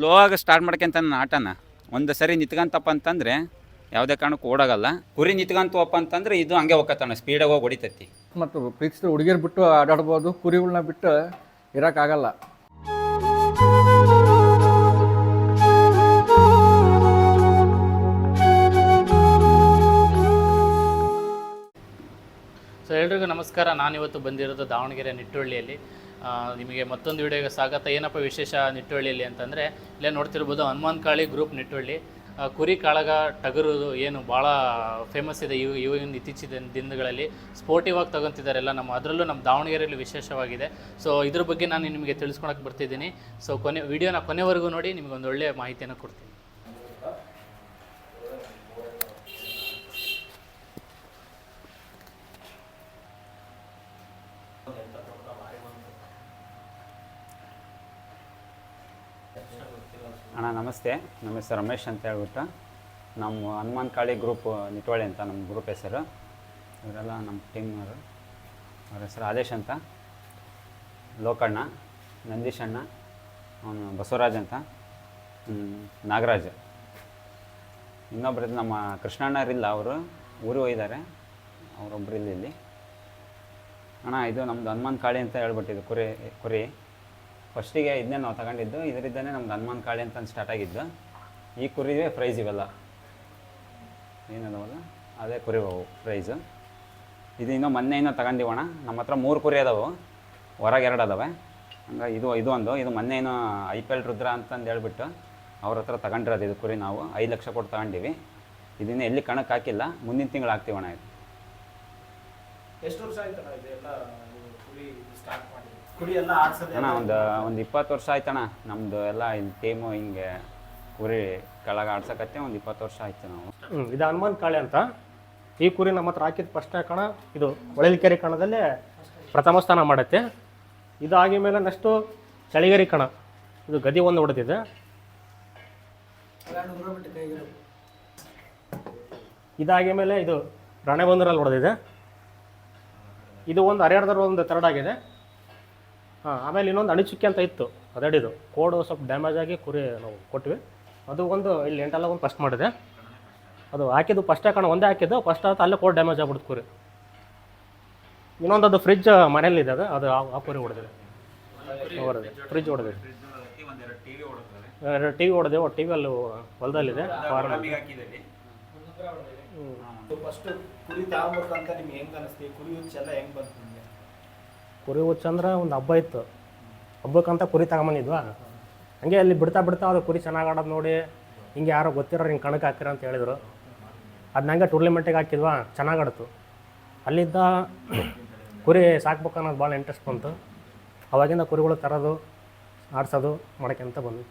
Slow ಆಗಿ start ಮಾಡ್ಕೊಂತ ಆಟನ. ಒಂದು ಸರಿ ನಿತ್ಕಂತಪ್ಪ ಅಂತಂದ್ರೆ ಯಾವುದೇ ಕಾರಣಕ್ಕೂ ಓಡಾಗಲ್ಲ. ಕುರಿ ನಿತ್ಕಂತವಪ್ಪ ಅಂತಂದ್ರೆ ಇದು ಹಂಗೆ ಹೋಗತ್ತಾನ ಸ್ಪೀಡಾಗಿ ಹೋಗಿ ಹೊಡಿತೈತಿ. ಮತ್ತು ಪ್ರೀತಿಸಿದ ಹುಡುಗಿಯರು ಬಿಟ್ಟು ಆಡಾಡ್ಬೋದು ಕುರಿಗಳನ್ನ ಬಿಟ್ಟು ಇರೋಕ್ಕಾಗಲ್ಲ. ಸೊ ಎಲ್ರಿಗೂ ನಮಸ್ಕಾರ. ನಾನಿವತ್ತು ಬಂದಿರೋದು ದಾವಣಗೆರೆ ನಿಟ್ಟುಳ್ಳಿಯಲ್ಲಿ ನಿಮಗೆ ಮತ್ತೊಂದು ವಿಡಿಯೋಗೆ ಸ್ವಾಗತ. ಏನಪ್ಪ ವಿಶೇಷ ನಿಟ್ಟುವಳ್ಳಿಯಲ್ಲಿ ಅಂತಂದರೆ, ಇಲ್ಲೇ ನೋಡ್ತಿರ್ಬೋದು ಹನುಮಾನ್ ಕಾಳಿ ಗ್ರೂಪ್ ನಿಟ್ಟೊಳ್ಳಿ ಕುರಿ ಕಾಳಗ ಟಗರುದು ಏನು ಭಾಳ ಫೇಮಸ್ ಇದೆ ಇವು, ಇವಾಗಿನ ಇತ್ತೀಚಿನ ದಿನಗಳಲ್ಲಿ. ಸ್ಪೋರ್ಟಿವ್ ಆಗಿ ತಗೊತಿದ್ದಾರೆ ಎಲ್ಲ ನಮ್ಮ, ಅದರಲ್ಲೂ ನಮ್ಮ ದಾವಣಗೆರೆಯಲ್ಲಿ ವಿಶೇಷವಾಗಿದೆ. ಸೊ ಇದ್ರ ಬಗ್ಗೆ ನಾನು ನಿಮಗೆ ತಿಳಿಸ್ಕೊಳಕ್ಕೆ ಬರ್ತಿದ್ದೀನಿ. ಸೊ ಕೊನೆ, ವಿಡಿಯೋನ ಕೊನೆವರೆಗೂ ನೋಡಿ ನಿಮಗೆ ಒಂದು ಒಳ್ಳೆಯ ಮಾಹಿತಿಯನ್ನು ಕೊಡ್ತೀನಿ ಅಣ್ಣ ನಮಸ್ತೆ, ನಮ್ಮ ಹೆಸರು ರಮೇಶ್ ಅಂತ ಹೇಳ್ಬಿಟ್ಟು ನಮ್ಮ ಹನುಮಾನ್ ಕಾಳಿ ಗ್ರೂಪ್ ನಿಟ್ವಾಳಿ ಅಂತ ನಮ್ಮ ಗ್ರೂಪ್ ಹೆಸರು. ಇವರೆಲ್ಲ ನಮ್ಮ ಟೀಮ್ನವರು ಅವ್ರ ಹೆಸರು ಆದೇಶ್ ಅಂತ, ಲೋಕಣ್ಣ, ನಂದೀಶ್ ಅಣ್ಣ, ಅವನು ಬಸವರಾಜ್ ಅಂತ ನಾಗರಾಜ್. ಇನ್ನೊಬ್ರು ನಮ್ಮ ಕೃಷ್ಣಣ್ಣರಿಲ್ಲ, ಅವರು ಊರು ಹೋಗಿದ್ದಾರೆ. ಅವರೊಬ್ಬರಿಲ್ಲ ಇಲ್ಲಿ ಅಣ್ಣ, ಇದು ನಮ್ಮದು ಹನುಮಾನ್ ಕಾಳಿ ಅಂತ ಹೇಳ್ಬಿಟ್ಟಿದ್ದು ಕುರಿ ಕುರಿ. ಫಸ್ಟಿಗೆ ಇದನ್ನೇ ನಾವು ತಗೊಂಡಿದ್ದು. ಇದರಿಂದನೇ ನಮ್ಗೆ ಹನುಮಾನ್ ಕಾಳಿ ಅಂತ ಸ್ಟಾರ್ಟ್ ಆಗಿದ್ದು. ಈ ಕುರಿವೆ ಪ್ರೈಸ್ ಇವೆಲ್ಲ. ಏನದವಲ್ಲ? ಅದೇ ಕುರಿ ಅವು ಪ್ರೈಸು ಇದು ಇನ್ನೂ ಮೊನ್ನೆ ಇನ್ನೂ ತಗೊಂಡಿವಣ ನಮ್ಮ ಹತ್ರ ಮೂರು ಕುರಿ ಅದಾವು. ಹೊರಗೆ ಎರಡು ಅದಾವೆ. ಹಂಗಾಗಿ ಇದು ಇದು ಒಂದು. ಇದು ಮೊನ್ನೆ ಏನೋ ಐ ಪಿ ಎಲ್ ರುದ್ರ ಅಂತಂದು ಹೇಳ್ಬಿಟ್ಟು ಅವ್ರ ಹತ್ರ ತಗೊಂಡಿರೋದು ಇದು ಕುರಿ ನಾವು. ಐದು ಲಕ್ಷ ಕೊಟ್ಟು ತಗೊಂಡಿವಿ. ಇದನ್ನು ಎಲ್ಲಿ ಕಣಕ್ಕೆ ಹಾಕಿಲ್ಲ. ಮುಂದಿನ ತಿಂಗಳು ಹಾಕ್ತೀವಣ ಇದು. ಎಷ್ಟು ವರ್ಷ ಆಯ್ತಣ್ಣ ಅಣ್ಣ ಒಂದು ಒಂದು ಇಪ್ಪತ್ತು ವರ್ಷ ಆಯ್ತಣ್ಣ. ನಮ್ಮದು ಎಲ್ಲ ಟೀಮು ಹಿಂಗೆ ಕುರಿ ಕೆಳಗ ಆಡ್ಸಕತ್ತೆ ಒಂದು ಇಪ್ಪತ್ತು ವರ್ಷ ಆಯ್ತು ನಾವು. ಇದು ಹನುಮಾನ್ ಕಾಳೆ ಅಂತ. ಈ ಕುರಿ ನಮ್ಮ ಹತ್ರ ಹಾಕಿದ ಫಸ್ಟ್ ಕಣ ಇದು ಹೊಳಲಿಕೆರೆ ಕಣದಲ್ಲೇ ಪ್ರಥಮ ಸ್ಥಾನ ಮಾಡುತ್ತೆ. ಇದಾಗಿ ಮೇಲೆ ನೆಕ್ಸ್ಟು ಚಳಿಗೇರಿ ಕಣ ಇದು ಗದಿ ಒಂದು ಹೊಡೆದಿದೆ. ಇದಾಗಿ ಮೇಲೆ ಇದು ರಣೆಬಂದರಲ್ಲಿ ಹೊಡೆದಿದೆ. ಇದು ಒಂದು ಹರಿಹರದಲ್ಲಿ ಒಂದು ಥರ್ಡ್ ಆಗಿದೆ. ಹಾಂ, ಆಮೇಲೆ ಇನ್ನೊಂದು ಅಣಿಚುಕ್ಕಿ ಅಂತ ಇತ್ತು. ಅದಡಿದು ಕೋಡು ಸ್ವಲ್ಪ ಡ್ಯಾಮೇಜ್ ಆಗಿ ಕುರಿ ನಾವು ಕೊಟ್ವಿ. ಅದು ಒಂದು ಇಲ್ಲಿ ಎಂಟಲ್ಲ ಒಂದು ಫಸ್ಟ್ ಮಾಡಿದೆ. ಅದು ಹಾಕಿದ್ದು ಫಸ್ಟೇ ಕಾಣ, ಒಂದೇ ಹಾಕಿದ್ದು ಫಸ್ಟ್ ಆಯ್ತು ಅಲ್ಲೇ ಕೋಡ್ ಡ್ಯಾಮೇಜ್ ಆಗ್ಬಿಡ್ತು ಕುರಿ. ಇನ್ನೊಂದು ಅದು ಫ್ರಿಜ್ ಮನೇಲಿದೆ ಅದು ಅದು ಆ- ಕುರಿ ಹೊಡೆದಿದೆ. ಫ್ರಿಜ್ ಹೊಡೆದಿದೆ. ಎರಡು ಟಿ ವಿ ಹೊಡೆದೆ ಟಿ ವಿ ಅಲ್ಲಿ. ಹೊಲದಲ್ಲಿದೆ ಫಸ್ಟ್ ಕುರಿ ತಗೊಂಬೇಕು ಅಂತ ನಿಮ್ಗೆ ಹೆಂಗ್ ಅನಿಸ್ತೀವಿ ಕುರಿ ಹುಚ್ಚೆಲ್ಲ ಹೆಂಗ್ ಬಂತು ಕುರಿ ಹುಚ್ಚಂದ್ರೆ ಒಂದು ಹಬ್ಬ ಇತ್ತು. ಹಬ್ಬಕ್ಕಂತ ಕುರಿ ತಗೊಂಬಂದಿದ್ವಾ? ಹಂಗೆ ಅಲ್ಲಿ ಬಿಡ್ತಾ ಬಿಡ್ತಾ ಅದು ಕುರಿ ಚೆನ್ನಾಗಿ ಆಡೋದು ನೋಡಿ ಹಿಂಗೆ ಯಾರೋ ಗೊತ್ತಿರೋ ಹಿಂಗೆ ಕಣಕ್ಕೆ ಹಾಕಿರ ಅಂತ ಹೇಳಿದರು. ಅದು ಹಂಗೆ ಟೂರ್ನಿಮೆಂಟಿಗೆ ಹಾಕಿದ್ವಾ ಚೆನ್ನಾಗಿ ಆಡ್ತು. ಅಲ್ಲಿದ್ದ ಕುರಿ ಸಾಕ್ಬೇಕು ಅನ್ನೋದು ಭಾಳ ಇಂಟ್ರೆಸ್ಟ್ ಬಂತು. ಅವಾಗಿಂದ ಕುರಿಗಳು ತರೋದು ಆಡ್ಸೋದು ಮಾಡ್ಕೊಂತ ಬಂದ್ವಿ.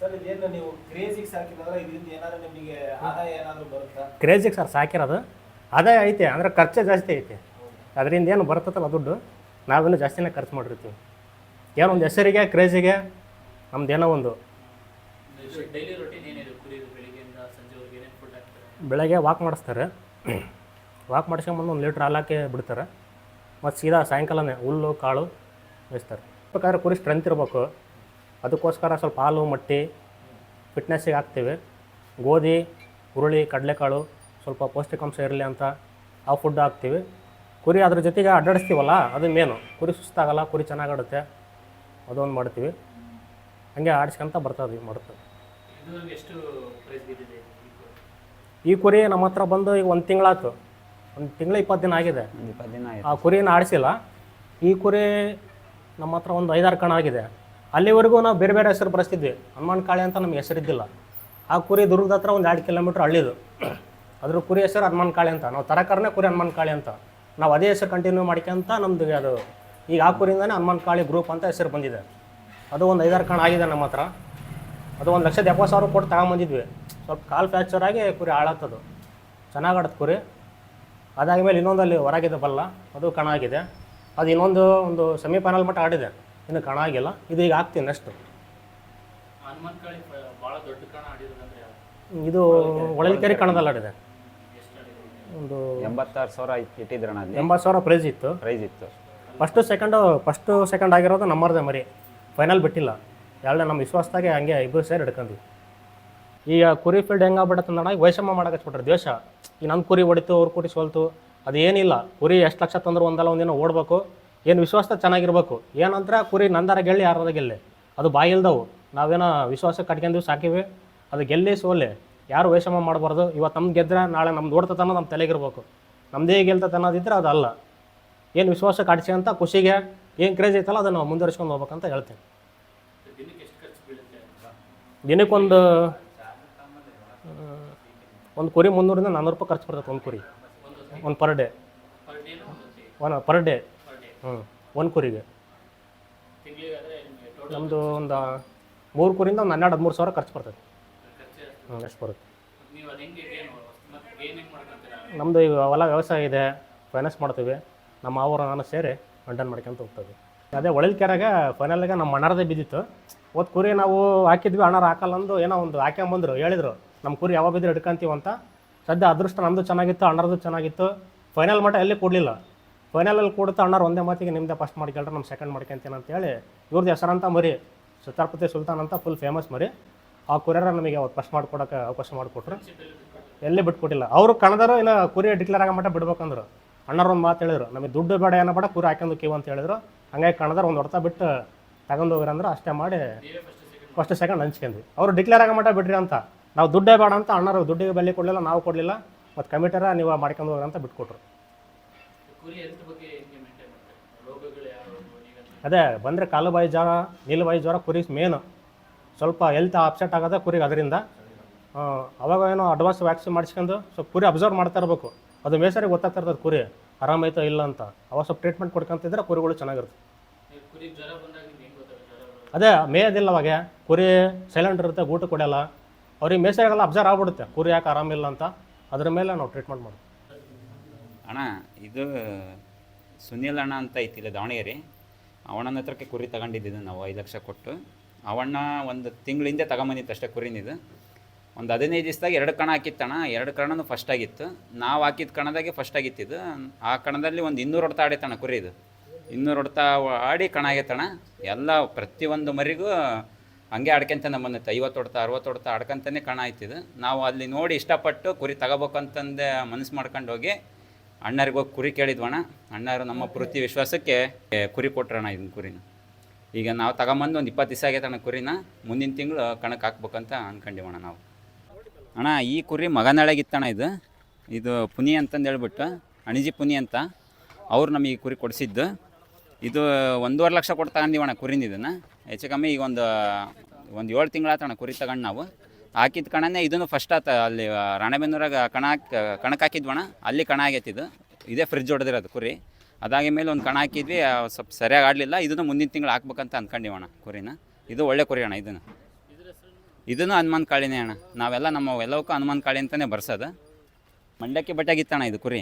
ಸರ್ ಇದೇನು ನೀವು ಕ್ರೇಜಿಗೆ ಸಾಕಿದ್ರೆ ಇದರಿಂದ ಏನಾದ್ರು ನಿಮಗೆ ಆದಾಯ ಏನಾದ್ರು ಬರುತ್ತಾ? ಕ್ರೇಜಿಗೆ ಸರ್ ಸಾಕಿರೋದು. ಅದೇ ಐತೆ ಅಂದರೆ ಖರ್ಚೆ ಜಾಸ್ತಿ ಐತೆ. ಅದರಿಂದ ಏನು ಬರ್ತದಲ್ಲ ದುಡ್ಡು, ನಾವಿನ್ನೂ ಜಾಸ್ತಿನೇ ಖರ್ಚು ಮಾಡಿರ್ತೀವಿ. ಏನೋ ಒಂದು ಹೆಸರಿಗೆ, ಕ್ರೇಜಿಗೆ ಒಂದು ಏನೇನು ಫುಡ್ ಹಾಕ್ತಾರೆ ಬೆಳಗ್ಗೆ ವಾಕ್ ಮಾಡಿಸ್ತಾರೆ. ವಾಕ್ ಮಾಡಿಸ್ಕೊಂಬಂದು ಒಂದು ಲೀಟ್ರ್ ಹಾಲಾಕಿ ಬಿಡ್ತಾರೆ. ಮತ್ತು ಸೀದಾ ಸಾಯಂಕಾಲನೇ ಹುಲ್ಲು, ಕಾಳು ಮೇಯಿಸ್ತಾರೆ ಬೇಕಾದ್ರೆ ಕುರಿ ಸ್ಟ್ರೆಂತ್ ಇರಬೇಕು. ಅದಕ್ಕೋಸ್ಕರ ಸ್ವಲ್ಪ ಹಾಲು, ಮಟ್ಟಿ ಫಿಟ್ನೆಸ್ಸಿಗೆ ಹಾಕ್ತೀವಿ. ಗೋಧಿ, ಹುರುಳಿ, ಕಡಲೆಕಾಳು ಸ್ವಲ್ಪ ಪೌಷ್ಟಿಕಾಂಶ ಇರಲಿ ಅಂತ ಆ ಫುಡ್ ಹಾಕ್ತೀವಿ. ಕುರಿ ಅದ್ರ ಜೊತೆಗೆ ಅಡ್ಡಾಡಿಸ್ತೀವಲ್ಲ ಅದು ಮೇನು ಕುರಿ ಸುಸ್ತಾಗಲ್ಲ ಕುರಿ ಚೆನ್ನಾಗಿ ಆಡುತ್ತೆ ಅದೊಂದು ಮಾಡ್ತೀವಿ. ಹಂಗೆ ಆಡಿಸ್ಕೊಂತ ಬರ್ತದೆ ಮಾಡ್ತೀವಿ. ಇದು ನಮ್ಗೆ ಪ್ರೈಸ್ ಬಿದ್ದಿದೆ ಈ ಕುರಿ? ನಮ್ಮ ಹತ್ರ ಬಂದು ಈಗ ಒಂದು ತಿಂಗಳಾಯ್ತು ಒಂದು ತಿಂಗಳ ಇಪ್ಪತ್ತು ದಿನ ಆಗಿದೆ. ಒಂದು ಇಪ್ಪತ್ತು ದಿನ ಆಯ್ತು. ಆ ಕುರಿನ ಆಡಿಸಿಲ್ಲ. ಈ ಕುರಿ ನಮ್ಮ ಹತ್ರ ಒಂದು ಐದಾರು ಕಣ ಆಗಿದೆ. ಅಲ್ಲಿವರೆಗೂ ನಾವು ಬೇರೆ ಬೇರೆ ಹೆಸರು ಬರೆಸ್ತಿದ್ವಿ. ಹನುಮಾನ್ ಕಾಳೆ ಅಂತ ನಮ್ಗೆ ಹೆಸರಿದ್ದಿಲ್ಲ ಆ ಕುರಿ ದುರ್ಗದ ಹತ್ರ ಒಂದು ಎರಡು ಕಿಲೋಮೀಟ್ರ್ ಹಳ್ಳಿದು. ಅದ್ರ ಕುರಿ ಹೆಸರು ಹನುಮಾನ್ ಕಾಳೆ ಅಂತ. ನಾವು ತರಕಾರನೇ ಕುರಿ ಹನುಮಾನ್ ಕಾಳೆ ಅಂತ. ನಾವು ಅದೇ ಹೆಸರು ಕಂಟಿನ್ಯೂ ಮಾಡ್ಕೊಂತ ನಮ್ದು ಅದು ಈಗ ಆ ಕುರಿಯಿಂದನೇ ಹನುಮಾನ್ ಕಾಳಿ ಗ್ರೂಪ್ ಅಂತ ಹೆಸರು ಬಂದಿದೆ. ಅದು ಒಂದು ಐದಾರು ಕಣ ಆಗಿದೆ ನಮ್ಮ ಹತ್ರ. ಅದು ಒಂದು ಲಕ್ಷದ ಎಪ್ಪತ್ತು ಸಾವಿರ ಕೊಟ್ಟು ತಗೊಂಬಂದಿದ್ವಿ. ಸ್ವಲ್ಪ ಕಾಲು ಫ್ಯಾಕ್ಚರ್ ಆಗಿ ಕುರಿ ಹಾಳಾಗ್ತದು. ಚೆನ್ನಾಗಿ ಆಡತ್ತೆ ಕುರಿ. ಅದಾದ ಮೇಲೆ ಇನ್ನೊಂದಲ್ಲಿ ಹೊರಗಿದೆ ಬಲ್ಲ ಅದು ಕಣ ಆಗಿದೆ. ಅದು ಇನ್ನೊಂದು ಒಂದು ಸೆಮಿಫೈನಲ್ ಮಟ್ಟ ಆಡಿದೆ. ಇನ್ನು ಕಣ ಆಗಿಲ್ಲ. ಇದು ಈಗ ಆಗ್ತೀನಿ ನೆಕ್ಸ್ಟ್? ಇದು ಒಳಲಿಕೆರೆ ಕಣದಲ್ಲಿ ಆಡಿದೆ. ಒಂದು ಎಂಬತ್ತಾರು ಸಾವಿರ ಇಟ್- ಇಟ್ಟಿದ್ರಣ್ಣ ಅಲ್ಲಿ. ಎಂಬತ್ತು ಸಾವಿರ ಪ್ರೈಸ್ ಇತ್ತು. ಪ್ರೈಸ್ ಇತ್ತು. ಫಸ್ಟು ಸೆಕೆಂಡು ಫಸ್ಟು ಸೆಕೆಂಡ್ ಆಗಿರೋದು ನಮ್ಮದೇ ಮರಿ. ಫೈನಲ್ ಬಿಟ್ಟಿಲ್ಲ. ಎರಡನೇ ನಮ್ಮ ವಿಶ್ವಾಸದಾಗೆ ಹಂಗೆ ಇಬ್ಬರು ಸೇರಿ ಹಿಡ್ಕೊಂಡ್ವಿ. ಈಗ ಕುರಿ ಫೀಲ್ಡ್ ಹೆಂಗಾಗ್ಬಿಡತ್ತೆ ನೋಡ ವೈಷಮ್ಯ ಮಾಡಕ್ಕೆ ದ್ವೇಷ. ಈ ನನ್ನ ಕುರಿ ಹೊಡಿತು ಅವ್ರ ಕುರಿ ಸೋಲ್ತು ಅದೇನಿಲ್ಲ ಕುರಿ ಎಷ್ಟು ಲಕ್ಷ ತಂದ್ರೆ ಒಂದಲ್ಲ ಒಂದಿನ ಓಡಬೇಕು. ಏನು ವಿಶ್ವಾಸ ಚೆನ್ನಾಗಿರ್ಬೇಕು. ಏನಂದ್ರೆ ಕುರಿ ನಂದರ ಗೆಲ್ಲಿ ಯಾರದ ಗೆಲ್ಲಿ. ಅದು ಬಾಯಿ ಇಲ್ದವು. ನಾವೇನೋ ವಿಶ್ವಾಸ ಕಟ್ಕೊಂಡಿವಿ ಸಾಕಿವಿ. ಅದು ಗೆಲ್ಲಿ ಸೋಲೆ. ಯಾರು ವೈಷಮ್ಯ ಮಾಡಬಾರ್ದು? ಇವತ್ತು ನಮ್ಗೆ ಗೆದ್ರೆ ನಾಳೆ ನಮ್ದು ಓಡ್ತದೆ ಅನ್ನೋದು ನಮ್ಮ ತಲೆಗಿರ್ಬೇಕು. ನಮ್ಮದೇ ಗೆಲ್ತದೆ ಅನ್ನೋದಿದ್ರೆ ಅದು ಅಲ್ಲ. ಏನು ವಿಶ್ವಾಸ ಕಾಡಿಸಿ ಅಂತ ಖುಷಿಗೆ ಏನು ಕ್ರೇಜ್ ಐತಲ್ಲ ಅದನ್ನು ಮುಂದುವರಿಸ್ಕೊಂಡು ಹೋಗ್ಬೇಕಂತ ಹೇಳ್ತೀನಿ. ದಿನಕ್ಕೊಂದು ಒಂದು ಕುರಿ ಮುನ್ನೂರಿಂದ ನಾನ್ನೂರು ರೂಪಾಯಿ ಖರ್ಚು ಬರ್ತೈತೆ ಒಂದು ಕುರಿ. ಒಂದು per day one per day ಹ್ಞೂ ಒಂದು ಕುರಿಗೆ. ನಮ್ಮದು ಒಂದು ಮೂರು ಕುರಿಯಿಂದ ಒಂದು ಹನ್ನೆರಡು, ಹದಿಮೂರು ಸಾವಿರ ಖರ್ಚು ಬರ್ತೈತೆ? ಹ್ಞೂ ಅಷ್ಟು ಬರುತ್ತೆ. ನಮ್ಮದು ಈಗ ಹೊಲ ವ್ಯವಸಾಯ ಇದೆ ಫೈನಾನ್ಸ್ ಮಾಡ್ತೀವಿ. ನಮ್ಮ ಅವರು ನಾನು ಸೇರಿ ಮೇಂಟೈನ್ ಮಾಡ್ಕೊಂತ ಹೋಗ್ತೀವಿ ಅದೇ ಒಳಲ್ ಕೆರೆಗೆ ಫೈನಲ್ಗೆ ನಮ್ಮ ಅಣ್ಣರದೇ ಬಿದ್ದಿತ್ತು. ಓದ್ ಕುರಿ ನಾವು ಹಾಕಿದ್ವಿ ಅಣ್ಣಾರ ಹಾಕಲ್ಲ ಅಂದು ಏನೋ ಒಂದು ಹಾಕ್ಯಂಬಂದ್ರು ಹೇಳಿದ್ರು. ನಮ್ಮ ಕುರಿ ಯಾವಾಗ ಬಿದ್ದರೆ ಹಿಡ್ಕೊಂತೀವಿ ಅಂತ. ಸದ್ಯ ಅದೃಷ್ಟ ನಮ್ಮದು ಚೆನ್ನಾಗಿತ್ತು ಅಣ್ಣರದು ಚೆನ್ನಾಗಿತ್ತು. ಫೈನಲ್ ಮಟ್ಟ ಎಲ್ಲಿ ಕೊಡಲಿಲ್ಲ. ಫೈನಲಲ್ಲಿ ಕೊಡ್ತಾ ಅಣ್ಣರು ಒಂದೇ ಮಾತಿಗೆ ನಿಮ್ಮದೇ ಫಸ್ಟ್ ಮಾಡ್ಕೊಳ್ರೆ ನಮ್ಮ ಸೆಕೆಂಡ್ ಮಾಡ್ಕೊಂತೀನಿ ಅಂತೇಳಿ ಇವ್ರದ್ದು ಹೆಸರಂತ ಮರಿ ಛತ್ರಪತಿ ಸುಲ್ತಾನ್ ಅಂತ ಫುಲ್ ಫೇಮಸ್ ಮರಿ. ಆ ಕೊರಿಯರ್ ನಮಗೆ ಅವತ್ತು ಫಸ್ಟ್ ಮಾಡ್ಕೊಡಕ್ಕೆ ಅವಕಾಶ ಮಾಡಿಕೊಟ್ರು. ಎಲ್ಲಿ ಬಿಟ್ಕೊಟ್ಟಿಲ್ಲ. ಅವರು ಕಣದರು ಇಲ್ಲ ಕುರಿ ಡಿಕ್ಲೇರ್ ಆಗೋ ಮಟ್ಟ ಬಿಡ್ಬೇಕಂದ್ರು. ಅಣ್ಣರ ಒಂದು ಮಾತು ಹೇಳಿದ್ರು, ನಮಗೆ ದುಡ್ಡು ಬೇಡ, ಏನೋ ಬೇಡ ಕುರಿ ಹಾಕೊಂಡು ಕೀವು ಅಂತ ಹೇಳಿದ್ರು. ಹಂಗಾಗಿ ಕಣದಾರ ಒಂದು ಹೊಡ್ತಾ ಬಿಟ್ಟು ತಗೊಂಡು ಹೋಗಿರಂದ್ರೆ ಅಷ್ಟೇ ಮಾಡಿ ಫಸ್ಟ್ ಸೆಕೆಂಡ್ ಹಂಚ್ಕೊಂಡ್ವಿ. ಅವರು ಡಿಕ್ಲೇರ್ ಆಗೋ ಮಟ್ಟ ಬಿಡ್ರಿ ಅಂತ. ನಾವು ದುಡ್ಡೇ ಬೇಡ ಅಂತ ಅಣ್ಣರು ದುಡ್ಡಿಗೆ ಬೆಲೆ ಕೊಡಲಿಲ್ಲ, ನಾವು ಕೊಡಲಿಲ್ಲ. ಮತ್ತು ಕಮಿಟರ ನೀವು ಮಾಡ್ಕೊಂಡು ಹೋಗ್ರಿ ಅಂತ ಬಿಟ್ಕೊಟ್ರು. ಅದೇ ಬಂದರೆ ಕಾಲು ಬಾಯಿ ಜ್ವರ, ನೀಲು ಬಾಯಿ ಜ್ವರ, ಕುರಿ ಮೇನು ಸ್ವಲ್ಪ ಹೆಲ್ತ್ ಅಪ್ಸೆಟ್ ಆಗೋದೇ ಕುರಿಗೆ ಅದರಿಂದ. ಅವಾಗ ಏನೋ ಅಡ್ವಾನ್ಸ್ ವ್ಯಾಕ್ಸಿನ್ ಮಾಡಿಸ್ಕೊಂಡು ಸ್ವಲ್ಪ ಕುರಿ ಅಬ್ಸರ್ವ್ ಮಾಡ್ತಾ ಇರಬೇಕು. ಅದು ಮೇಸರಿಗೆ ಗೊತ್ತಾಗ್ತಾ ಇರ್ತದೆ ಕುರಿ ಆರಾಮೈತೋ ಇಲ್ಲ ಅಂತ. ಅವಾಗ ಸ್ವಲ್ಪ ಟ್ರೀಟ್ಮೆಂಟ್ ಕೊಡ್ಕೊಂತಿದ್ರೆ ಕುರಿಗಳು ಚೆನ್ನಾಗಿರುತ್ತೆ? ಅದೇ ಮೇಯೋದಿಲ್ಲ ಅವಾಗ. ಕುರಿ ಸೈಲೆಂಟ್ ಇರುತ್ತೆ, ಊಟ ಕೊಡಲ್ಲ. ಅವ್ರಿಗೆ ಮೇಸರಿಗೆಲ್ಲ ಅಬ್ಸರ್ವ್ ಆಗ್ಬಿಡುತ್ತೆ. ಕುರಿ ಯಾಕೆ ಆರಾಮಿಲ್ಲ ಅಂತ. ಅದ್ರ ಮೇಲೆ ನಾವು ಟ್ರೀಟ್ಮೆಂಟ್ ಮಾಡ್ತೀವಿ ಅಣ್ಣ, ಇದು ಸುನಿಲ್ ಅಣ್ಣ ಅಂತ ಐತಿಲ್ಲ ದಾವಣಗೆರೆ. ಅವಣ್ಣನ ಹತ್ರಕ್ಕೆ ಕುರಿ ತಗೊಂಡಿದ್ದು ನಾವು ಐದು ಲಕ್ಷ ಕೊಟ್ಟು. ಅವಣ್ಣ ಒಂದು ತಿಂಗಳ ಹಿಂದೆ ತಗೊಂಬಂದಿತ್ತು ಅಷ್ಟೇ ಕುರಿನಿದು. ಒಂದು ಹದಿನೈದು ದಿವಸದಾಗ ಎರಡು ಕಣ ಹಾಕಿತ್ತಣ ಎರಡು ಕಣನೂ ಫಸ್ಟ್ ಆಗಿತ್ತು. ನಾವು ಹಾಕಿದ ಕಣದಾಗೆ ಫಸ್ಟ್ ಆಗಿತ್ತಿದ್ದು ಆ ಕಣದಲ್ಲಿ ಒಂದು ಇನ್ನೂರು ಹೊಡ್ತಾ ಕುರಿ ಇದು ಇನ್ನೂರು ಹೊಡ್ತಾ ಆಡಿ ಕಣ ಆಗೈತಣ ಎಲ್ಲ ಪ್ರತಿಯೊಂದು ಮರಿಗೂ ಹಂಗೆ ಆಡ್ಕೊಂತಾನೆ ಬಂದಿತ್ತು. ಐವತ್ತು ಹೊಡ್ತಾ, ಅರವತ್ತು ಹೊಡ್ತಾ ಆಡ್ಕೊಂತಾನೆ ಕಣ ಆಯ್ತಿದ್ದು ನಾವು ಅಲ್ಲಿ ನೋಡಿ ಇಷ್ಟಪಟ್ಟು ಕುರಿ ತಗೋಬೇಕಂತಂದೆ ಮನಸ್ಸು ಮಾಡ್ಕೊಂಡು ಹೋಗಿ ಅಣ್ಣರಿಗೆ ಹೋಗಿ ಕುರಿ ಕೇಳಿದ್ವಣ್ಣ. ಅಣ್ಣರು ನಮ್ಮ ಪೂರ್ತಿ ವಿಶ್ವಾಸಕ್ಕೆ ಕುರಿ ಕೊಟ್ರಣ್ಣ ಇದನ್ನ ಕುರಿನ. ಈಗ ನಾವು ತಗೊಂಬಂದು ಒಂದು ಇಪ್ಪತ್ತು ದಿವಸ ಅಣ್ಣ ಕುರಿನ, ಮುಂದಿನ ತಿಂಗಳು ಕಣಕ್ಕೆ ಹಾಕ್ಬೇಕಂತ ಅಣ್ಣ ನಾವು. ಅಣ್ಣ, ಈ ಕುರಿ ಮಗನಾಳಗಿತ್ತಣ್ಣ ಇದು. ಇದು ಪುನಿ ಅಂತಂದು ಹೇಳ್ಬಿಟ್ಟು, ಅಣಿಜಿ ಪುನಿ ಅಂತ ಅವ್ರು ನಮಗೆ ಈ ಕುರಿ ಕೊಡಿಸಿದ್ದು. ಇದು ಒಂದೂವರೆ ಲಕ್ಷ ಕೊಟ್ಟು ತಗೊಂಡಿವಣ್ಣ ಕುರಿನ ಇದನ್ನು. ಹೆಚ್ಚು ಕಮ್ಮಿ ಈಗ ಒಂದು ಒಂದು ಏಳು ತಿಂಗಳಾತಣ್ಣ ಕುರಿ ತಗೊಂಡು ನಾವು. ಹಾಕಿದ ಕಣನೇ ಇದನ್ನು ಫಸ್ಟ್ ಆತ ಅಲ್ಲಿ, ರಾಣೆಬೆನ್ನೂರಾಗ ಕಣ ಹಾಕಿ ಕಣಕ್ಕೆ ಹಾಕಿದ್ವಣ್ಣ. ಅಲ್ಲಿ ಕಣ ಆಗೈತೆ ಇದು. ಫ್ರಿಜ್ ಹೊಡೆದಿರೋದು ಕುರಿ. ಅದಾಗಿ ಮೇಲೆ ಒಂದು ಕಣ ಹಾಕಿದ್ವಿ ಸ್ವಲ್ಪ ಸರಿಯಾಗಿ ಆಡಲಿಲ್ಲ. ಇದನ್ನು ಮುಂದಿನ ತಿಂಗಳು ಹಾಕ್ಬೇಕಂತ ಅಂದ್ಕೊಂಡಿವಣ್ಣ ಕುರಿನ. ಇದು ಒಳ್ಳೆ ಕುರಿ ಅಣ್ಣ ಇದನ್ನು. ಇದನ್ನು ಹನುಮಾನ್ ಕಾಳಿನೇ ಅಣ್ಣ. ನಾವೆಲ್ಲ ನಮ್ಮ ಎಲ್ಲವಕ್ಕೂ ಹನುಮಾನ್ ಕಾಳಿ ಅಂತಲೇ ಬರ್ಸೋದು. ಮಂಡಕ್ಕಿ ಬಟ್ಟಾಗಿತ್ತಣ್ಣ ಇದು ಕುರಿ.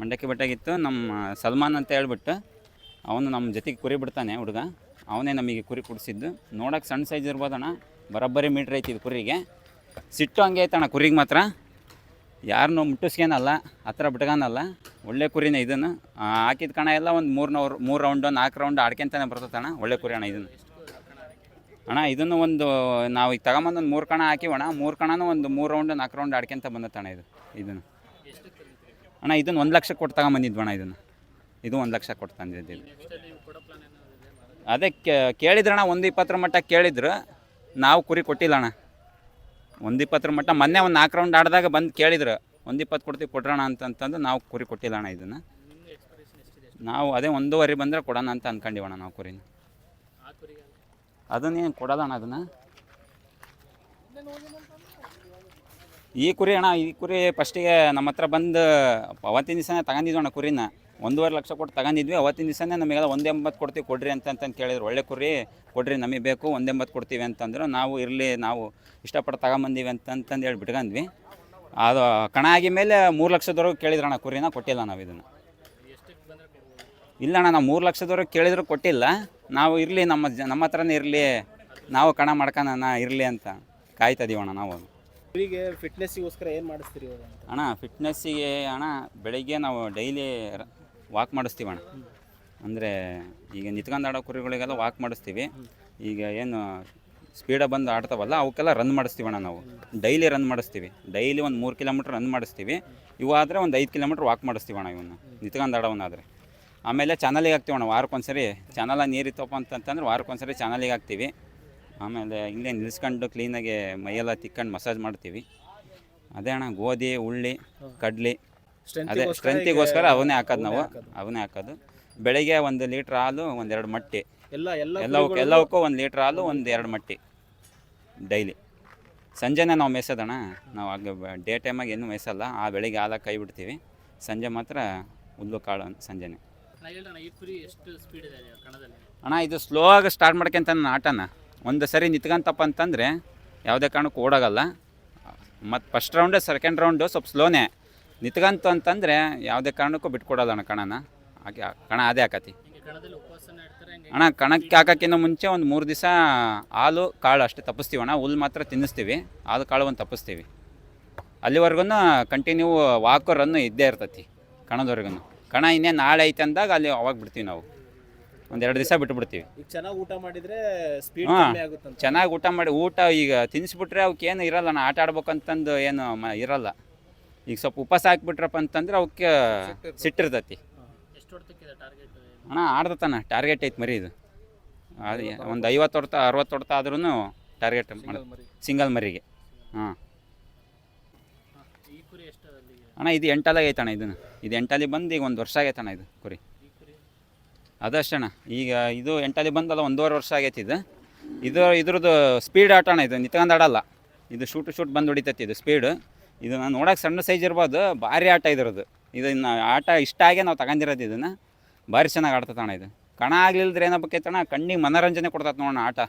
ಮಂಡಕ್ಕಿ ಬಟ್ಟಾಗಿತ್ತು. ನಮ್ಮ ಸಲ್ಮಾನ್ ಅಂತ ಹೇಳ್ಬಿಟ್ಟು ಅವನು ನಮ್ಮ ಜೊತೆಗೆ ಕುರಿ ಬಿಡ್ತಾನೆ ಹುಡುಗ. ಅವನೇ ನಮಗೆ ಕುರಿ ಕುಡಿಸಿದ್ದು. ನೋಡೋಕೆ ಸಣ್ಣ ಸೈಜ್ ಇರ್ಬೋದಣ್ಣ ಬರೋಬ್ಬರಿ ಮೀಟ್ರ್ ಐತಿ ಇದು ಕುರಿಗೆ. ಸಿಟ್ಟು ಹಂಗೆ ಐತಣ್ಣ ಕುರಿಗೆ ಮಾತ್ರ. ಯಾರನ್ನೂ ಮುಟ್ಟಿಸ್ಕೇನಲ್ಲ, ಹತ್ರ ಬಿಟ್ಕೊನಲ್ಲ ಒಳ್ಳೆ ಕುರಿನೇ ಇದನ್ನು. ಹಾಕಿದ ಕಣ ಎಲ್ಲ ಒಂದು ಮೂರು ನೂರು ಮೂರು ರೌಂಡು ನಾಲ್ಕು ರೌಂಡ್ ಆಡ್ಕೊಂತಾನೆ ಅಣ್ಣ, ಒಳ್ಳೆ ಕುರಿ ಅಣ್ಣ ಇದನ್ನು. ಅಣ್ಣ, ಇದನ್ನು ಒಂದು, ನಾವು ಈಗ ತಗೊಂಬಂದು ಒಂದು ಮೂರು ಕಣ ಹಾಕಿವಣ್ಣ, ಮೂರು ಕಣನೂ ಒಂದು ಮೂರು ರೌಂಡ್ ನಾಲ್ಕು ರೌಂಡ್ ಆಡ್ಕೊಂತ ಬಂದತ್ತಣ್ಣ ಇದು, ಇದನ್ನು. ಅಣ್ಣ, ಇದನ್ನು ಒಂದು ಲಕ್ಷ ಕೊಟ್ಟು ತಗೊಂಬಂದಿದ್ವಣ್ಣ ಇದನ್ನು. ಇದು ಒಂದು ಲಕ್ಷ ಕೊಟ್ಟು ತಂದಿದ್ದು ಇದು. ಅದೇ ಕೇಳಿದ್ರಣ್ಣ, ಒಂದು ಇಪ್ಪತ್ತರ ಮಟ್ಟ ಕೇಳಿದ್ರು, ನಾವು ಕುರಿ ಕೊಟ್ಟಿಲ್ಲ ಅಣ್ಣ. ಒಂದು ಇಪ್ಪತ್ತರ ಮಟ್ಟ ಮೊನ್ನೆ ಒಂದು ನಾಲ್ಕು ರೌಂಡ್ ಆಡಿದಾಗ ಬಂದು ಕೇಳಿದ್ರು ಒಂದು ಇಪ್ಪತ್ತು ಕೊಡ್ತೀವಿ ಕೊಡೋಣ ಅಂತಂತಂದು ನಾವು ಕುರಿ ಕೊಟ್ಟಿಲ್ಲ ಅಣ್ಣ ಇದನ್ನು. ನಾವು ಅದೇ ಒಂದೂವರೆ ಬಂದರೆ ಕೊಡೋಣ ಅಂತ ಅಂದ್ಕೊಂಡಿವಣ್ಣ ನಾವು ಕುರಿನ. ಅದನ್ನೇನು ಕೊಡೋದಣ್ಣ ಅದನ್ನು? ಈ ಕುರಿ ಅಣ್ಣ, ಈ ಕುರಿ ಫಸ್ಟಿಗೆ ನಮ್ಮ ಹತ್ರ ಬಂದು ಅವತ್ತಿನ ದಿವಸನೇ ತಗೊಂಡಿದ್ವಣ್ಣ ಕುರಿನ. ಒಂದೂವರೆ ಲಕ್ಷ ಕೊಟ್ಟು ತಗೊಂಡಿದ್ವಿ. ಅವತ್ತಿನ ದಿವಸನೇ ನಮಗೆಲ್ಲ ಒಂದು ಎಂಬತ್ತು ಕೊಡ್ತೀವಿ ಕೊಡ್ರಿ ಅಂತ ಅಂತಂದು ಕೇಳಿದ್ರು. ಒಳ್ಳೆ ಕುರಿ ಕೊಡ್ರಿ ನಮಗೆ ಬೇಕು ಒಂದು ಎಂಬತ್ತು ಕೊಡ್ತೀವಿ ಅಂತಂದ್ರು. ನಾವು ಇರಲಿ ನಾವು ಇಷ್ಟಪಟ್ಟು ತಗೊಂಬಂದೀವಿ ಅಂತಂತಂದು ಹೇಳಿ ಬಿಟ್ಕೊಂಡ್ವಿ. ಅದು ಕಣ ಆಗಿ ಮೇಲೆ ಮೂರು ಲಕ್ಷದವರೆಗೂ ಕೇಳಿದ್ರಣ್ಣ ಕುರಿನ ಕೊಟ್ಟಿಲ್ಲ ನಾವು ಇದನ್ನು. ಇಲ್ಲ ಅಣ್ಣ ನಾವು ಮೂರು ಲಕ್ಷದವರೆಗೆ ಕೇಳಿದ್ರು ಕೊಟ್ಟಿಲ್ಲ. ನಾವು ಇರಲಿ ನಮ್ಮ ಜ ನಮ್ಮ ಹತ್ರನೇ ಇರಲಿ. ನಾವು ಕಣ ಮಾಡ್ಕೊಣ ಇರಲಿ ಅಂತ ಕಾಯ್ತಾ ಇದೀವಣ್ಣ ನಾವು. ಕುರಿಗೆ ಫಿಟ್ನೆಸ್ಸಿಗೋಸ್ಕರ ಏನು ಮಾಡಿಸ್ತೀರಿ ಅಣ್ಣ ಫಿಟ್ನೆಸ್ಸಿಗೆ ಅಣ್ಣ ಬೆಳಿಗ್ಗೆ ನಾವು ಡೈಲಿ ವಾಕ್ ಮಾಡಿಸ್ತೀವಿ ಅಣ್ಣ. ಅಂದರೆ ಈಗ ನಿತ್ಕೊಂಡು ಆಡೋ ಕುರಿಗಳಿಗೆಲ್ಲ ವಾಕ್ ಮಾಡಿಸ್ತೀವಿ. ಈಗ ಏನು ಸ್ಪೀಡಾಗಿ ಬಂದು ಆಡ್ತಾವಲ್ಲ, ಅವಕ್ಕೆಲ್ಲ ರನ್ ಮಾಡಿಸ್ತೀವಣ್ಣ ನಾವು. ಡೈಲಿ ರನ್ ಮಾಡಿಸ್ತೀವಿ. ಡೈಲಿ ಒಂದು ಮೂರು ಕಿಲೋಮೀಟ್ರ್ ರನ್ ಮಾಡಿಸ್ತೀವಿ. ಇವು ಆದರೆ ಒಂದು ಐದು ಕಿಲೋಮೀಟ್ರ್ ವಾಕ್ ಮಾಡಿಸ್ತೀವಣ್ಣ ಇವನ್ನ, ನಿತ್ಕೊಂಡು ಆಡೋವನ್ನಾದರೆ. ಆಮೇಲೆ ಚಾನಲಿಗೆ ಹಾಕ್ತೀವಣ್ಣ ವಾರಕ್ಕೊಂದ್ಸರಿ ಚಾನಲ ನೀರಿತ್ತಪ್ಪ ಅಂತಂತಂದ್ರೆ ವಾರಕ್ಕೊಂದ್ಸರಿ ಚಾನಲಿಗೆ ಹಾಕ್ತೀವಿ. ಆಮೇಲೆ ಇಲ್ಲೇ ನಿಲ್ಸ್ಕೊಂಡು ಕ್ಲೀನಾಗಿ ಮೈಯೆಲ್ಲ ತಿಕ್ಕೊಂಡು ಮಸಾಜ್ ಮಾಡ್ತೀವಿ. ಅದೇ ಅಣ್ಣ ಗೋಧಿ ಉಳ್ಳಿ ಕಡ್ಲಿ. ಅದೇ ಸ್ಟ್ರೆಂತಿಗೋಸ್ಕರ ಅವನ್ನೇ ಹಾಕೋದು ನಾವು. ಅವನ್ನೇ ಹಾಕೋದು. ಬೆಳಿಗ್ಗೆ ಒಂದು ಲೀಟ್ರ್ ಹಾಲು ಒಂದೆರಡು ಮಟ್ಟಿ. ಎಲ್ಲ ಎಲ್ಲ ಎಲ್ಲವಕ್ಕೂ ಎಲ್ಲವಕ್ಕೂ ಒಂದು ಲೀಟ್ರ್ ಹಾಲು ಒಂದು ಎರಡು ಮಟ್ಟಿ. ಡೈಲಿ. ಸಂಜೆನೇ ನಾವು ಮೇಯ್ಸೋದಣ್ಣ. ನಾವು ಆಗ ಡೇ ಟೈಮಾಗಿ ಏನು ಮೇಯ್ಸಲ್ಲ. ಆ ಬೆಳಿಗ್ಗೆ ಹಾಲು ಕೈ ಬಿಡ್ತೀವಿ. ಸಂಜೆ ಮಾತ್ರ ಹುಲ್ಲು ಕಾಳು ಅಂತ ಸಂಜೆನೆ. ಅಣ್ಣ ಇದು ಸ್ಲೋ ಆಗಿ ಸ್ಟಾರ್ಟ್ ಮಾಡ್ಕೊಂತ ನನ್ನ ಆಟನ. ಒಂದು ಸರಿ ನಿಂತ್ಕೊಂತಪ್ಪ ಅಂತಂದರೆ ಯಾವುದೇ ಕಾರಣಕ್ಕೂ ಓಡೋಗಲ್ಲ. ಮತ್ತು ಫಸ್ಟ್ ರೌಂಡು ಸೆಕೆಂಡ್ ರೌಂಡು ಸ್ವಲ್ಪ ಸ್ಲೋನೇ ನಿಂತ್ಕಂತು ಅಂತಂದರೆ ಯಾವುದೇ ಕಾರಣಕ್ಕೂ ಬಿಟ್ಕೊಡಲ್ಲ ಅಣ್ಣ ಕಣನ ಹಾಗೆ ಕಣ ಅದೇ ಹಾಕತಿ ಅಣ್ಣ ಕಣಕ್ಕೆ ಹಾಕೋಕ್ಕಿಂತ ಮುಂಚೆ ಒಂದು ಮೂರು ದಿವಸ ಹಾಲು ಕಾಳು ಅಷ್ಟೇ ತಪ್ಪಿಸ್ತೀವಿ ಅಣ್ಣ. ಹುಲ್ ಮಾತ್ರ ತಿನ್ನಿಸ್ತೀವಿ. ಹಾಲು ಕಾಳು ಒಂದು ತಪ್ಪಿಸ್ತೀವಿ. ಅಲ್ಲಿವರೆಗೂ ಕಂಟಿನ್ಯೂ ವಾಕು ರನ್ನು ಇದ್ದೇ ಇರ್ತೈತಿ ಕಣದವರೆಗೂ ಕಣ ಇನ್ನೇ ನಾಳೆ ಐತೆ ಅಂದಾಗ ಅಲ್ಲಿ ಅವಾಗ ಬಿಡ್ತೀವಿ ನಾವು. ಒಂದು ಎರಡು ದಿವಸ ಬಿಟ್ಬಿಡ್ತೀವಿ ಈಗ ಚೆನ್ನಾಗಿ ಊಟ ಮಾಡಿದ್ರೆ ಸ್ಪೀಡ್ ಹಾ. ಚೆನ್ನಾಗಿ ಊಟ ಮಾಡಿ ಊಟ ಈಗ ತಿನ್ನಿಸ್ಬಿಟ್ರೆ ಅವಕ್ಕೆ ಏನು ಇರಲ್ಲ ಆಟ ಆಡ್ಬೇಕಂತಂದು ಏನು ಮ ಇರಲ್ಲ. ಈಗ ಸ್ವಲ್ಪ ಉಪವಾಸ ಹಾಕ್ಬಿಟ್ರಪ್ಪ ಅಂತಂದ್ರೆ ಅವಕ್ಕೆ ಸಿಟ್ಟಿರ್ತೈತಿ. ಅಣ್ಣ ಆಡ್ದತಾನ ಟಾರ್ಗೆಟ್ ಐತೆ ಮರಿ ಇದು. ಅದು ಒಂದು ಐವತ್ತು ಹೊಡ್ತ ಅರವತ್ತು ಹೊಡ್ತ ಆದ್ರೂ ಟಾರ್ಗೆಟ್ ಸಿಂಗಲ್ ಮರಿಗೆ. ಹಾಂ. ಅಣ್ಣ ಇದು ಎಂಟಲ್ಲ ಐತಣ್ಣ ಇದನ್ನು. ಇದು ಎಂಟಲ್ಲಿ ಬಂದು ಈಗ ಒಂದು ವರ್ಷ ಆಗೈತಣ್ಣ ಇದು ಕುರಿ. ಅದಷ್ಟಣ್ಣ ಈಗ ಇದು ಎಂಟಲ್ಲಿ ಬಂದಲ್ಲ ಒಂದೂವರೆ ವರ್ಷ ಆಗೈತಿ ಇದು. ಇದು ಇದ್ರದ್ದು ಸ್ಪೀಡ್ ಆಟ ಅಣ್ಣ ಇದು. ನಿತ್ಕೊಂಡು ಆಡಲ್ಲ. ಇದು ಶೂಟ್ ಶೂಟ್ ಬಂದು ಹೊಡಿತೈತಿ ಇದು ಸ್ಪೀಡ್ ಇದು ನಾನು ನೋಡೋಕೆ ಸಣ್ಣ ಸೈಜ್ ಇರ್ಬೋದು, ಭಾರಿ ಆಟ ಇದ್ರದ್ದು. ಇದನ್ನು ಆಟ ಇಷ್ಟ ಆಗೇ ನಾವು ತಗೊಂಡಿರೋದು ಇದನ್ನು. ಭಾರಿ ಚೆನ್ನಾಗಿ ಆಡ್ತದೆ ಅಣ್ಣ ಇದು. ಕಣ ಆಗ್ಲಿಲ್ದ್ರೆ ಏನಪ್ಪಕ್ಕೈತಣ್ಣ ಕಣ್ಣಿಗೆ ಮನೋರಂಜನೆ ಕೊಡ್ತೈತೆ ನೋಡೋಣ ಆಟ.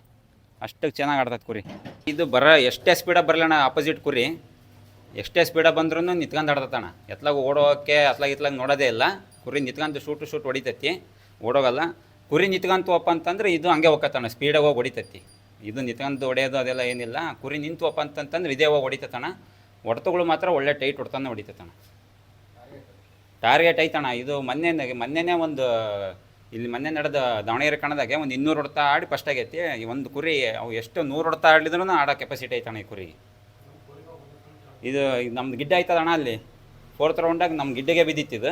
ಅಷ್ಟು ಚೆನ್ನಾಗಿ ಆಡ್ತದೆ ಕುರಿ. ಇದು ಬರ ಎಷ್ಟೇ ಸ್ಪೀಡಾಗಿ ಬರಲಣ್ಣ ಆಪೋಸಿಟ್ ಕುರಿ. ಎಷ್ಟೇ ಸ್ಪೀಡಾಗಿ ಬಂದ್ರೂ ನಿತ್ಕೊಂಡು ಆಡ್ತೈತಣ್ಣ ಎತ್ಲಾಗ ಓಡೋಕ್ಕೆ ಅತ್ಲಾಗ ಇತ್ಲಾಗ ನೋಡೋದೇ ಇಲ್ಲ. ಕುರಿ ನಿತ್ಕೊಂಡು ಶೂಟು ಶೂಟ್ ಹೊಡಿತೈತಿ, ಓಡೋಗಲ್ಲ. ಕುರಿ ನಿತ್ಕೊಂತವಪ್ಪ ಅಂತಂದ್ರೆ ಇದು ಹಂಗೆ ಹೋಗತ್ತಣ್ಣ ಸ್ಪೀಡಾಗಿ ಹೋಗಿ ಹೊಡಿತೈತಿ. ಇದು ನಿತ್ಕೊಂಡು ಹೊಡೆಯೋದು ಅದೆಲ್ಲ ಏನಿಲ್ಲ. ಕುರಿ ನಿಂತುವಪ್ಪ ಅಂತಂತಂದ್ರೆ ಇದೇ ಹೋಗಿ ಹೊಡಿತೈತಣ್ಣ ಹೊಡೆತಗಳು ಮಾತ್ರ ಒಳ್ಳೆ ಟೈಟ್ ಹೊಡ್ತಾನೆ ಹೊಡಿತೈತಣ ಟಾರ್ಗೆಟ್ ಐತಣ್ಣ ಇದು ಮೊನ್ನೆ ಮೊನ್ನೆನೇ ಒಂದು, ಇಲ್ಲಿ ಮೊನ್ನೆ ನಡೆದ ದಾವಣಗೆರೆ ಕಣದಾಗೆ ಒಂದು ಇನ್ನೂರು ಹೊಡ್ತಾ ಆಡಿ ಫಸ್ಟ್ ಆಗೈತಿ. ಒಂದು ಕುರಿ, ಅವು ಎಷ್ಟು ನೂರು ಹೊಡ್ತಾ ಆಡಿದ್ರು ಆಡೋ ಕೆಪಾಸಿಟಿ ಐತಣ್ಣ ಈ ಕುರಿ ಇದು ನಮ್ದು ಗಿಡ್ಡ ಐತದಣ ಅಲ್ಲಿ. ಫೋರ್ತ್ ರೌಂಡಾಗ ನಮ್ಮ ಗಿಡ್ಡಗೆ ಬಿದ್ದಿತ್ತಿದು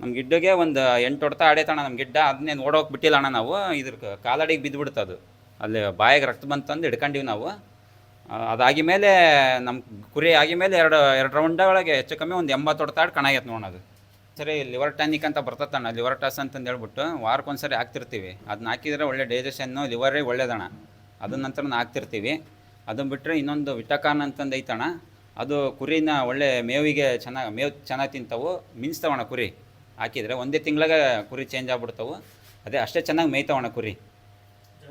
ನಮ್ಮ ಗಿಡ್ಡಗೆ ಒಂದು ಎಂಟು ಹೊಡ್ತಾ ಆಡೈತಣ ನಮ್ಮ ಗಿಡ್ಡ. ಅದನ್ನೇ ನೋಡೋಕೆ ಬಿಟ್ಟಿಲ್ಲ ಅಣ್ಣ ನಾವು. ಇದ್ರ ಕಾಲಡಿಗೆ ಬಿದ್ದುಬಿಡ್ತದು ಅಲ್ಲಿ ಬಾಯಿಗೆ ರಕ್ತ ಬಂತಂದು ಹಿಡ್ಕೊಂಡಿವಿ ನಾವು. ಅದಾಗಿ ಮೇಲೆ ನಮ್ಮ ಕುರಿ ಆಗಿ ಮೇಲೆ ಎರಡು ಎರಡು ರೌಂಡ ಒಳಗೆ ಹೆಚ್ಚು ಕಮ್ಮಿ ಒಂದು ಎಂಬತ್ತು ಹೊಡ್ತಾ ಕಣಾಗೈತೆ ನೋಡೋದು ಸರಿ ಲಿವರ್ ಟಾನಿಕ್ ಅಂತ ಬರ್ತತ್ತಣ್ಣ ಲಿವರ್ ಟಾಸ್ ಅಂತಂದು ಹೇಳ್ಬಿಟ್ಟು ವಾರಕ್ಕೊಂದ್ಸರಿ ಹಾಕ್ತಿರ್ತೀವಿ. ಅದನ್ನ ಹಾಕಿದರೆ ಒಳ್ಳೆ ಡೈಜೆಷನ್ನು ಲಿವರೇ ಒಳ್ಳೇದಣ್ಣ. ಅದನ್ನ ನಂತರ ಹಾಕ್ತಿರ್ತೀವಿ. ಅದನ್ನ ಬಿಟ್ಟರೆ ಇನ್ನೊಂದು ವಿಟಕಾನ್ ಅಂತಂದು ಐತಣ್ಣ. ಅದು ಕುರಿನ ಒಳ್ಳೆ ಮೇವಿಗೆ ಚೆನ್ನಾಗಿ, ಮೇವು ಚೆನ್ನಾಗಿ ತಿಂತಾವು. ಮಿಂಚ್ತಾವಣ್ಣ ಕುರಿ. ಹಾಕಿದರೆ ಒಂದೇ ತಿಂಗಳಿಗೆ ಕುರಿ ಚೇಂಜ್ ಆಗ್ಬಿಡ್ತಾವು. ಅದೇ ಅಷ್ಟೇ ಚೆನ್ನಾಗಿ ಮೇಯ್ತಾವಣ್ಣ ಕುರಿ.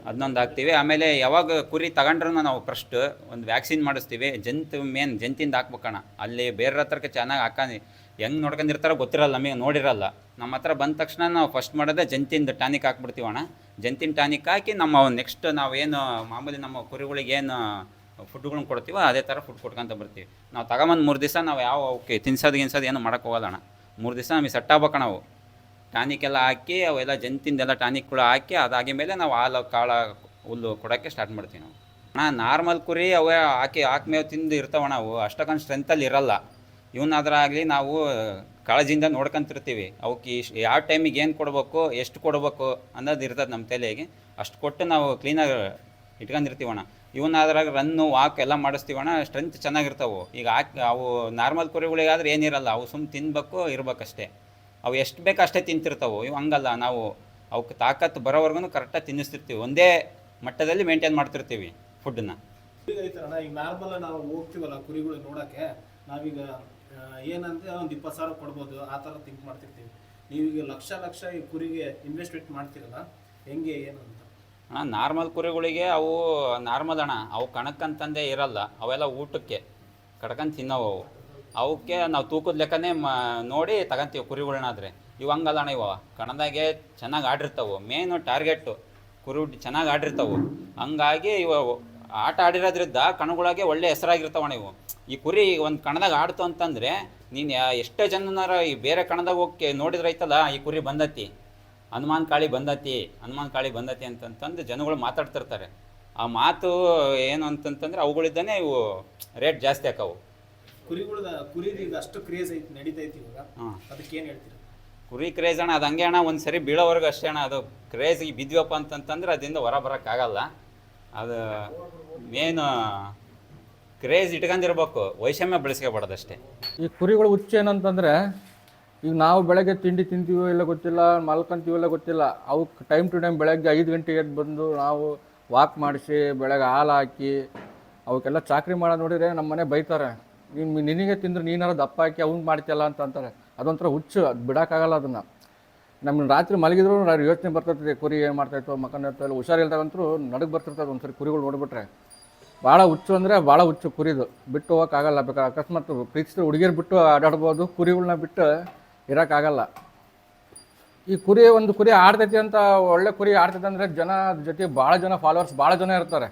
ಅದನ್ನೊಂದು ಹಾಕ್ತೀವಿ ಆಮೇಲೆ ಯಾವಾಗ ಕುರಿ ತಗೊಂಡ್ರೂ ನಾವು ಫಸ್ಟ್ ಒಂದು ವ್ಯಾಕ್ಸಿನ್ ಮಾಡಿಸ್ತೀವಿ. ಜಂತು ಮೇನ್ ಜಂತಿಂದ ಹಾಕ್ಬೇಕಣ್ಣ ಅಲ್ಲಿ ಬೇರೆ ಹತ್ರಕ್ಕೆ ಚೆನ್ನಾಗಿ ಹಾಕೊಂಡು ಹೆಂಗೆ ನೋಡ್ಕೊಂಡಿರ್ತಾರೋ ಗೊತ್ತಿರಲ್ಲ, ನಮಗೆ ನೋಡಿರಲ್ಲ. ನಮ್ಮ ಹತ್ರ ಬಂದ ತಕ್ಷಣ ನಾವು ಫಸ್ಟ್ ಮಾಡೋದೇ ಜಂತಿಂದ ಟಾನಿಕ್ ಹಾಕ್ಬಿಡ್ತೀವಣ್ಣ ಜಂತಿನ ಟಾನಿಕ್ ಹಾಕಿ ನಮ್ಮ ನೆಕ್ಸ್ಟ್ ನಾವು ಏನು ಮಾಮೂಲಿ ನಮ್ಮ ಕುರಿಗಳಿಗೆ ಏನು ಫುಡ್ಗಳನ್ನ ಕೊಡ್ತೀವೋ ಅದೇ ಥರ ಫುಡ್ ಕೊಟ್ಕೊಂತ ಬರ್ತೀವಿ. ನಾವು ತಗೊಂಬಂದು ಮೂರು ದಿವಸ ನಾವು ಯಾವ ಓಕೆ ತಿನ್ಸೋದು ಗಿನ್ಸೋದು ಏನು ಮಾಡೋಕ್ಕೆ ಹೋಗಲ್ಲ ಅಣ್ಣ ಮೂರು ದಿವಸ ನಮಗೆ ಸೆಟ್ ಆಗ್ಬೇಕಣ್ಣ ನಾವು ಟಾನಿಕ್ ಎಲ್ಲ ಹಾಕಿ, ಅವೆಲ್ಲ ಜಂತಿಂದೆಲ್ಲ ಟಾನಿಕ್ ಕೂಡ ಹಾಕಿ, ಅದಾಗಿ ಮೇಲೆ ನಾವು ಹಾಲು, ಕಾಳು, ಹುಲ್ಲು ಕೊಡೋಕ್ಕೆ ಸ್ಟಾರ್ಟ್ ಮಾಡ್ತೀವಿ ನಾವು. ಅಣ್ಣ ನಾರ್ಮಲ್ ಕುರಿ ಅವೇ ಹಾಕಿ ಹಾಕಿ ಮೇವು ತಿಂದು ಇರ್ತಾವೆ ಅವು. ಅಷ್ಟಕ್ಕೊಂದು ಸ್ಟ್ರೆಂತಲ್ಲಿ ಇರಲ್ಲ. ಇವನಾದ್ರಾಗಲಿ ನಾವು ಕಾಳಜಿಯಿಂದ ನೋಡ್ಕೊಂತಿರ್ತೀವಿ. ಅವಕ್ಕೆ ಇಶ್ ಯಾವ ಟೈಮಿಗೆ ಏನು ಕೊಡಬೇಕು, ಎಷ್ಟು ಕೊಡಬೇಕು ಅನ್ನೋದು ಇರ್ತದೆ ನಮ್ಮ ತಲೆಗೆ. ಅಷ್ಟು ಕೊಟ್ಟು ನಾವು ಕ್ಲೀನಾಗಿ ಇಟ್ಕೊಂಡಿರ್ತೀವಣ್ಣ ಇವನಾದ್ರಾಗ ರನ್ನು ವಾಕ್ ಎಲ್ಲ ಮಾಡಿಸ್ತೀವಣ್ಣ ಸ್ಟ್ರೆಂತ್ ಚೆನ್ನಾಗಿರ್ತಾವೆ. ಈಗ ಹಾಕಿ, ಅವು ನಾರ್ಮಲ್ ಕುರಿಗಳಿಗಾದ್ರೆ ಏನಿರಲ್ಲ, ಅವು ಸುಮ್ಮನೆ ತಿನ್ಬೇಕು, ಇರ್ಬೇಕಷ್ಟೇ. ಅವು ಎಷ್ಟು ಬೇಕು ಅಷ್ಟೇ ತಿಂತಿರ್ತಾವೆ. ಇವು ಹಂಗಲ್ಲ. ನಾವು ಅವಕ್ಕೆ ತಾಕತ್ತು ಬರೋವರೆಗೂ ಕರೆಕ್ಟಾಗಿ ತಿನ್ನಿಸ್ತಿರ್ತೀವಿ. ಒಂದೇ ಮಟ್ಟದಲ್ಲಿ ಮೇಂಟೈನ್ ಮಾಡ್ತಿರ್ತೀವಿ ಫುಡ್ಡನ್ನ ಈಗ ನಾರ್ಮಲ್ ನಾವು ಹೋಗ್ತೀವಲ್ಲ ಕುರಿಗಳು ನೋಡೋಕ್ಕೆ ನಾವೀಗ ಏನಂದ್ರೆ ಒಂದು ಇಪ್ಪತ್ತು ಸಾವಿರ ಕೊಡ್ಬೋದು ಆ ಥರ ಥಿಂಕ್ ಮಾಡ್ತಿರ್ತೀವಿ. ನೀವೀಗ ಲಕ್ಷ ಲಕ್ಷ ಈ ಕುರಿಗೆ ಇನ್ವೆಸ್ಟ್ಮೆಂಟ್ ಮಾಡ್ತಿರಲ್ಲ ಹೆಂಗೆ ಏನು ಅಂತ? ಅಣ್ಣ ನಾರ್ಮಲ್ ಕುರಿಗಳಿಗೆ ಅವು ನಾರ್ಮಲ್ ಅಣ್ಣ. ಅವು ಕಣಕ್ಕಂತಂದೇ ಇರಲ್ಲ. ಅವೆಲ್ಲ ಊಟಕ್ಕೆ ಕಡ್ಕೊಂಡು ತಿನ್ನವು ಅವು ಅವಕ್ಕೆ ನಾವು ತೂಕದ ಲೆಕ್ಕನೇ ಮ, ನೋಡಿ ತಗೊಂತೀವಿ ಕುರಿಗಳನ್ನಾದ್ರೆ ಇವು ಹಂಗಲ್ಲ ಅಣ್ಣ ಇವ. ಕಣದಾಗೆ ಚೆನ್ನಾಗಿ ಆಡಿರ್ತಾವೆ. ಮೇನು ಟಾರ್ಗೆಟು ಕುರಿ ಚೆನ್ನಾಗಿ ಆಡಿರ್ತಾವೆ. ಹಂಗಾಗಿ ಇವ ಆಟ ಆಡಿರೋದ್ರಿಂದ ಕಣಗಳಾಗೆ ಒಳ್ಳೆ ಹೆಸರಾಗಿರ್ತಾವಣ ಇವು. ಈ ಕುರಿ ಒಂದು ಕಣದಾಗ ಆಡ್ತು ಅಂತಂದರೆ ನೀನು ಎಷ್ಟೇ ಜನನಾರ ಈ ಬೇರೆ ಕಣದಾಗ ಹೋಗಿ ನೋಡಿದ್ರೈತಲ್ಲ ಈ ಕುರಿ ಬಂದತಿ. ಹನುಮಾನ್ ಕಾಳಿ ಬಂದತಿ, ಹನುಮಾನ್ ಕಾಳಿ ಬಂದತಿ ಅಂತಂತಂದು ಜನಗಳು ಮಾತಾಡ್ತಿರ್ತಾರೆ. ಆ ಮಾತು ಏನು ಅಂತಂತಂದ್ರೆ ಅವುಗಳಿದ್ದಾನೆ ಇವು ರೇಟ್ ಜಾಸ್ತಿ ಆಕವು ಕುರಿಗಳದ ಕುರಿದು ಈಗ ಅಷ್ಟು ಕ್ರೇಜ್ ಐತಿ ನಡೀತೈತಿ ಇವಾಗ. ಹಾಂ. ಅದಕ್ಕೆ ಏನು ಹೇಳ್ತೀರಿ? ಕುರಿ ಕ್ರೇಜ್ ಅಣ್ಣ ಅದು ಹಂಗೆ ಅಣ್ಣ ಒಂದು ಸರಿ ಬೀಳೋವರೆಗೂ ಅಷ್ಟೇ ಅಣ್ಣ ಅದು ಕ್ರೇಜಿಗೆ ಬಿದ್ವಪ್ಪ ಅಂತಂತಂದ್ರೆ ಅದರಿಂದ ಹೊರ ಬರೋಕ್ಕಾಗಲ್ಲ ಅದು ಮೇನ್ ಕ್ರೇಜ್ ಇಟ್ಕೊಂಡಿರ್ಬೇಕು ವೈಷಮ್ಯ ಬೆಳೆಸ್ಕೋಬಾರ್ದು ಅಷ್ಟೇ ಈ ಕುರಿಗಳು ಹುಚ್ಚು ಏನಂತಂದರೆ ಈಗ ನಾವು ಬೆಳಗ್ಗೆ ತಿಂಡಿ ತಿಂತೀವೋ ಇಲ್ಲ ಗೊತ್ತಿಲ್ಲ ಮಲ್ಕೊಂತೀವೋ ಇಲ್ಲ ಗೊತ್ತಿಲ್ಲ ಅವಕ್ಕೆ ಟೈಮ್ ಟು ಟೈಮ್ ಬೆಳಗ್ಗೆ ಐದು ಗಂಟೆಗೆ ಎದ್ದು ಬಂದು ನಾವು ವಾಕ್ ಮಾಡಿಸಿ ಬೆಳಗ್ಗೆ ಹಾಲು ಹಾಕಿ ಅವಕ್ಕೆಲ್ಲ ಚಾಕ್ರಿ ಮಾಡೋದು ನೋಡಿದರೆ ನಮ್ಮ ಮನೆ ಬೈತಾರೆ. ನೀನು ನಿನಗೆ ತಿಂದ್ರೆ ನೀನಾರ ದಪ್ಪ ಹಾಕಿ ಅವ್ನು ಮಾಡ್ತಿಯಲ್ಲ ಅಂತ ಅಂತಾರೆ. ಅದೊಂಥರ ಹುಚ್ಚು, ಅದು ಬಿಡೋಕ್ಕಾಗಲ್ಲ ಅದನ್ನು. ನಮ್ಮ ರಾತ್ರಿ ಮಲಗಿದ್ರು ಯೋಚನೆ ಬರ್ತಿರ್ತದೆ ಕುರಿ ಏನು ಮಾಡ್ತಾಯಿತ್ತು ಮಕ್ಕನ ಇಲ್ಲ ಹುಷಾರಿಲ್ದಾಗಂತೂ ನಡುಗೆ ಬರ್ತಿರ್ತದೆ ಒಂದ್ಸರಿ ಕುರಿಗಳು ನೋಡಿಬಿಟ್ರೆ. ಭಾಳ ಹುಚ್ಚು ಅಂದರೆ ಭಾಳ ಹುಚ್ಚು ಕುರಿದು. ಬಿಟ್ಟು ಹೋಗೋಕ್ಕಾಗಲ್ಲ ಬೇಕಾದ್ರೆ ಅಕಸ್ಮಾತ್ ಪ್ರೀತಿಸಿದ್ರೆ ಹುಡುಗಿರು ಬಿಟ್ಟು ಆಡಾಡ್ಬೋದು ಕುರಿಗಳನ್ನ ಬಿಟ್ಟು ಇರೋಕ್ಕಾಗಲ್ಲ. ಈ ಕುರಿ, ಒಂದು ಕುರಿ ಆಡ್ತೈತಿ ಅಂತ, ಒಳ್ಳೆ ಕುರಿ ಆಡ್ತೈತೆ ಅಂದರೆ ಜನ ಜೊತೆ ಭಾಳ ಜನ ಫಾಲೋವರ್ಸ್ ಭಾಳ ಜನ ಇರ್ತಾರೆ.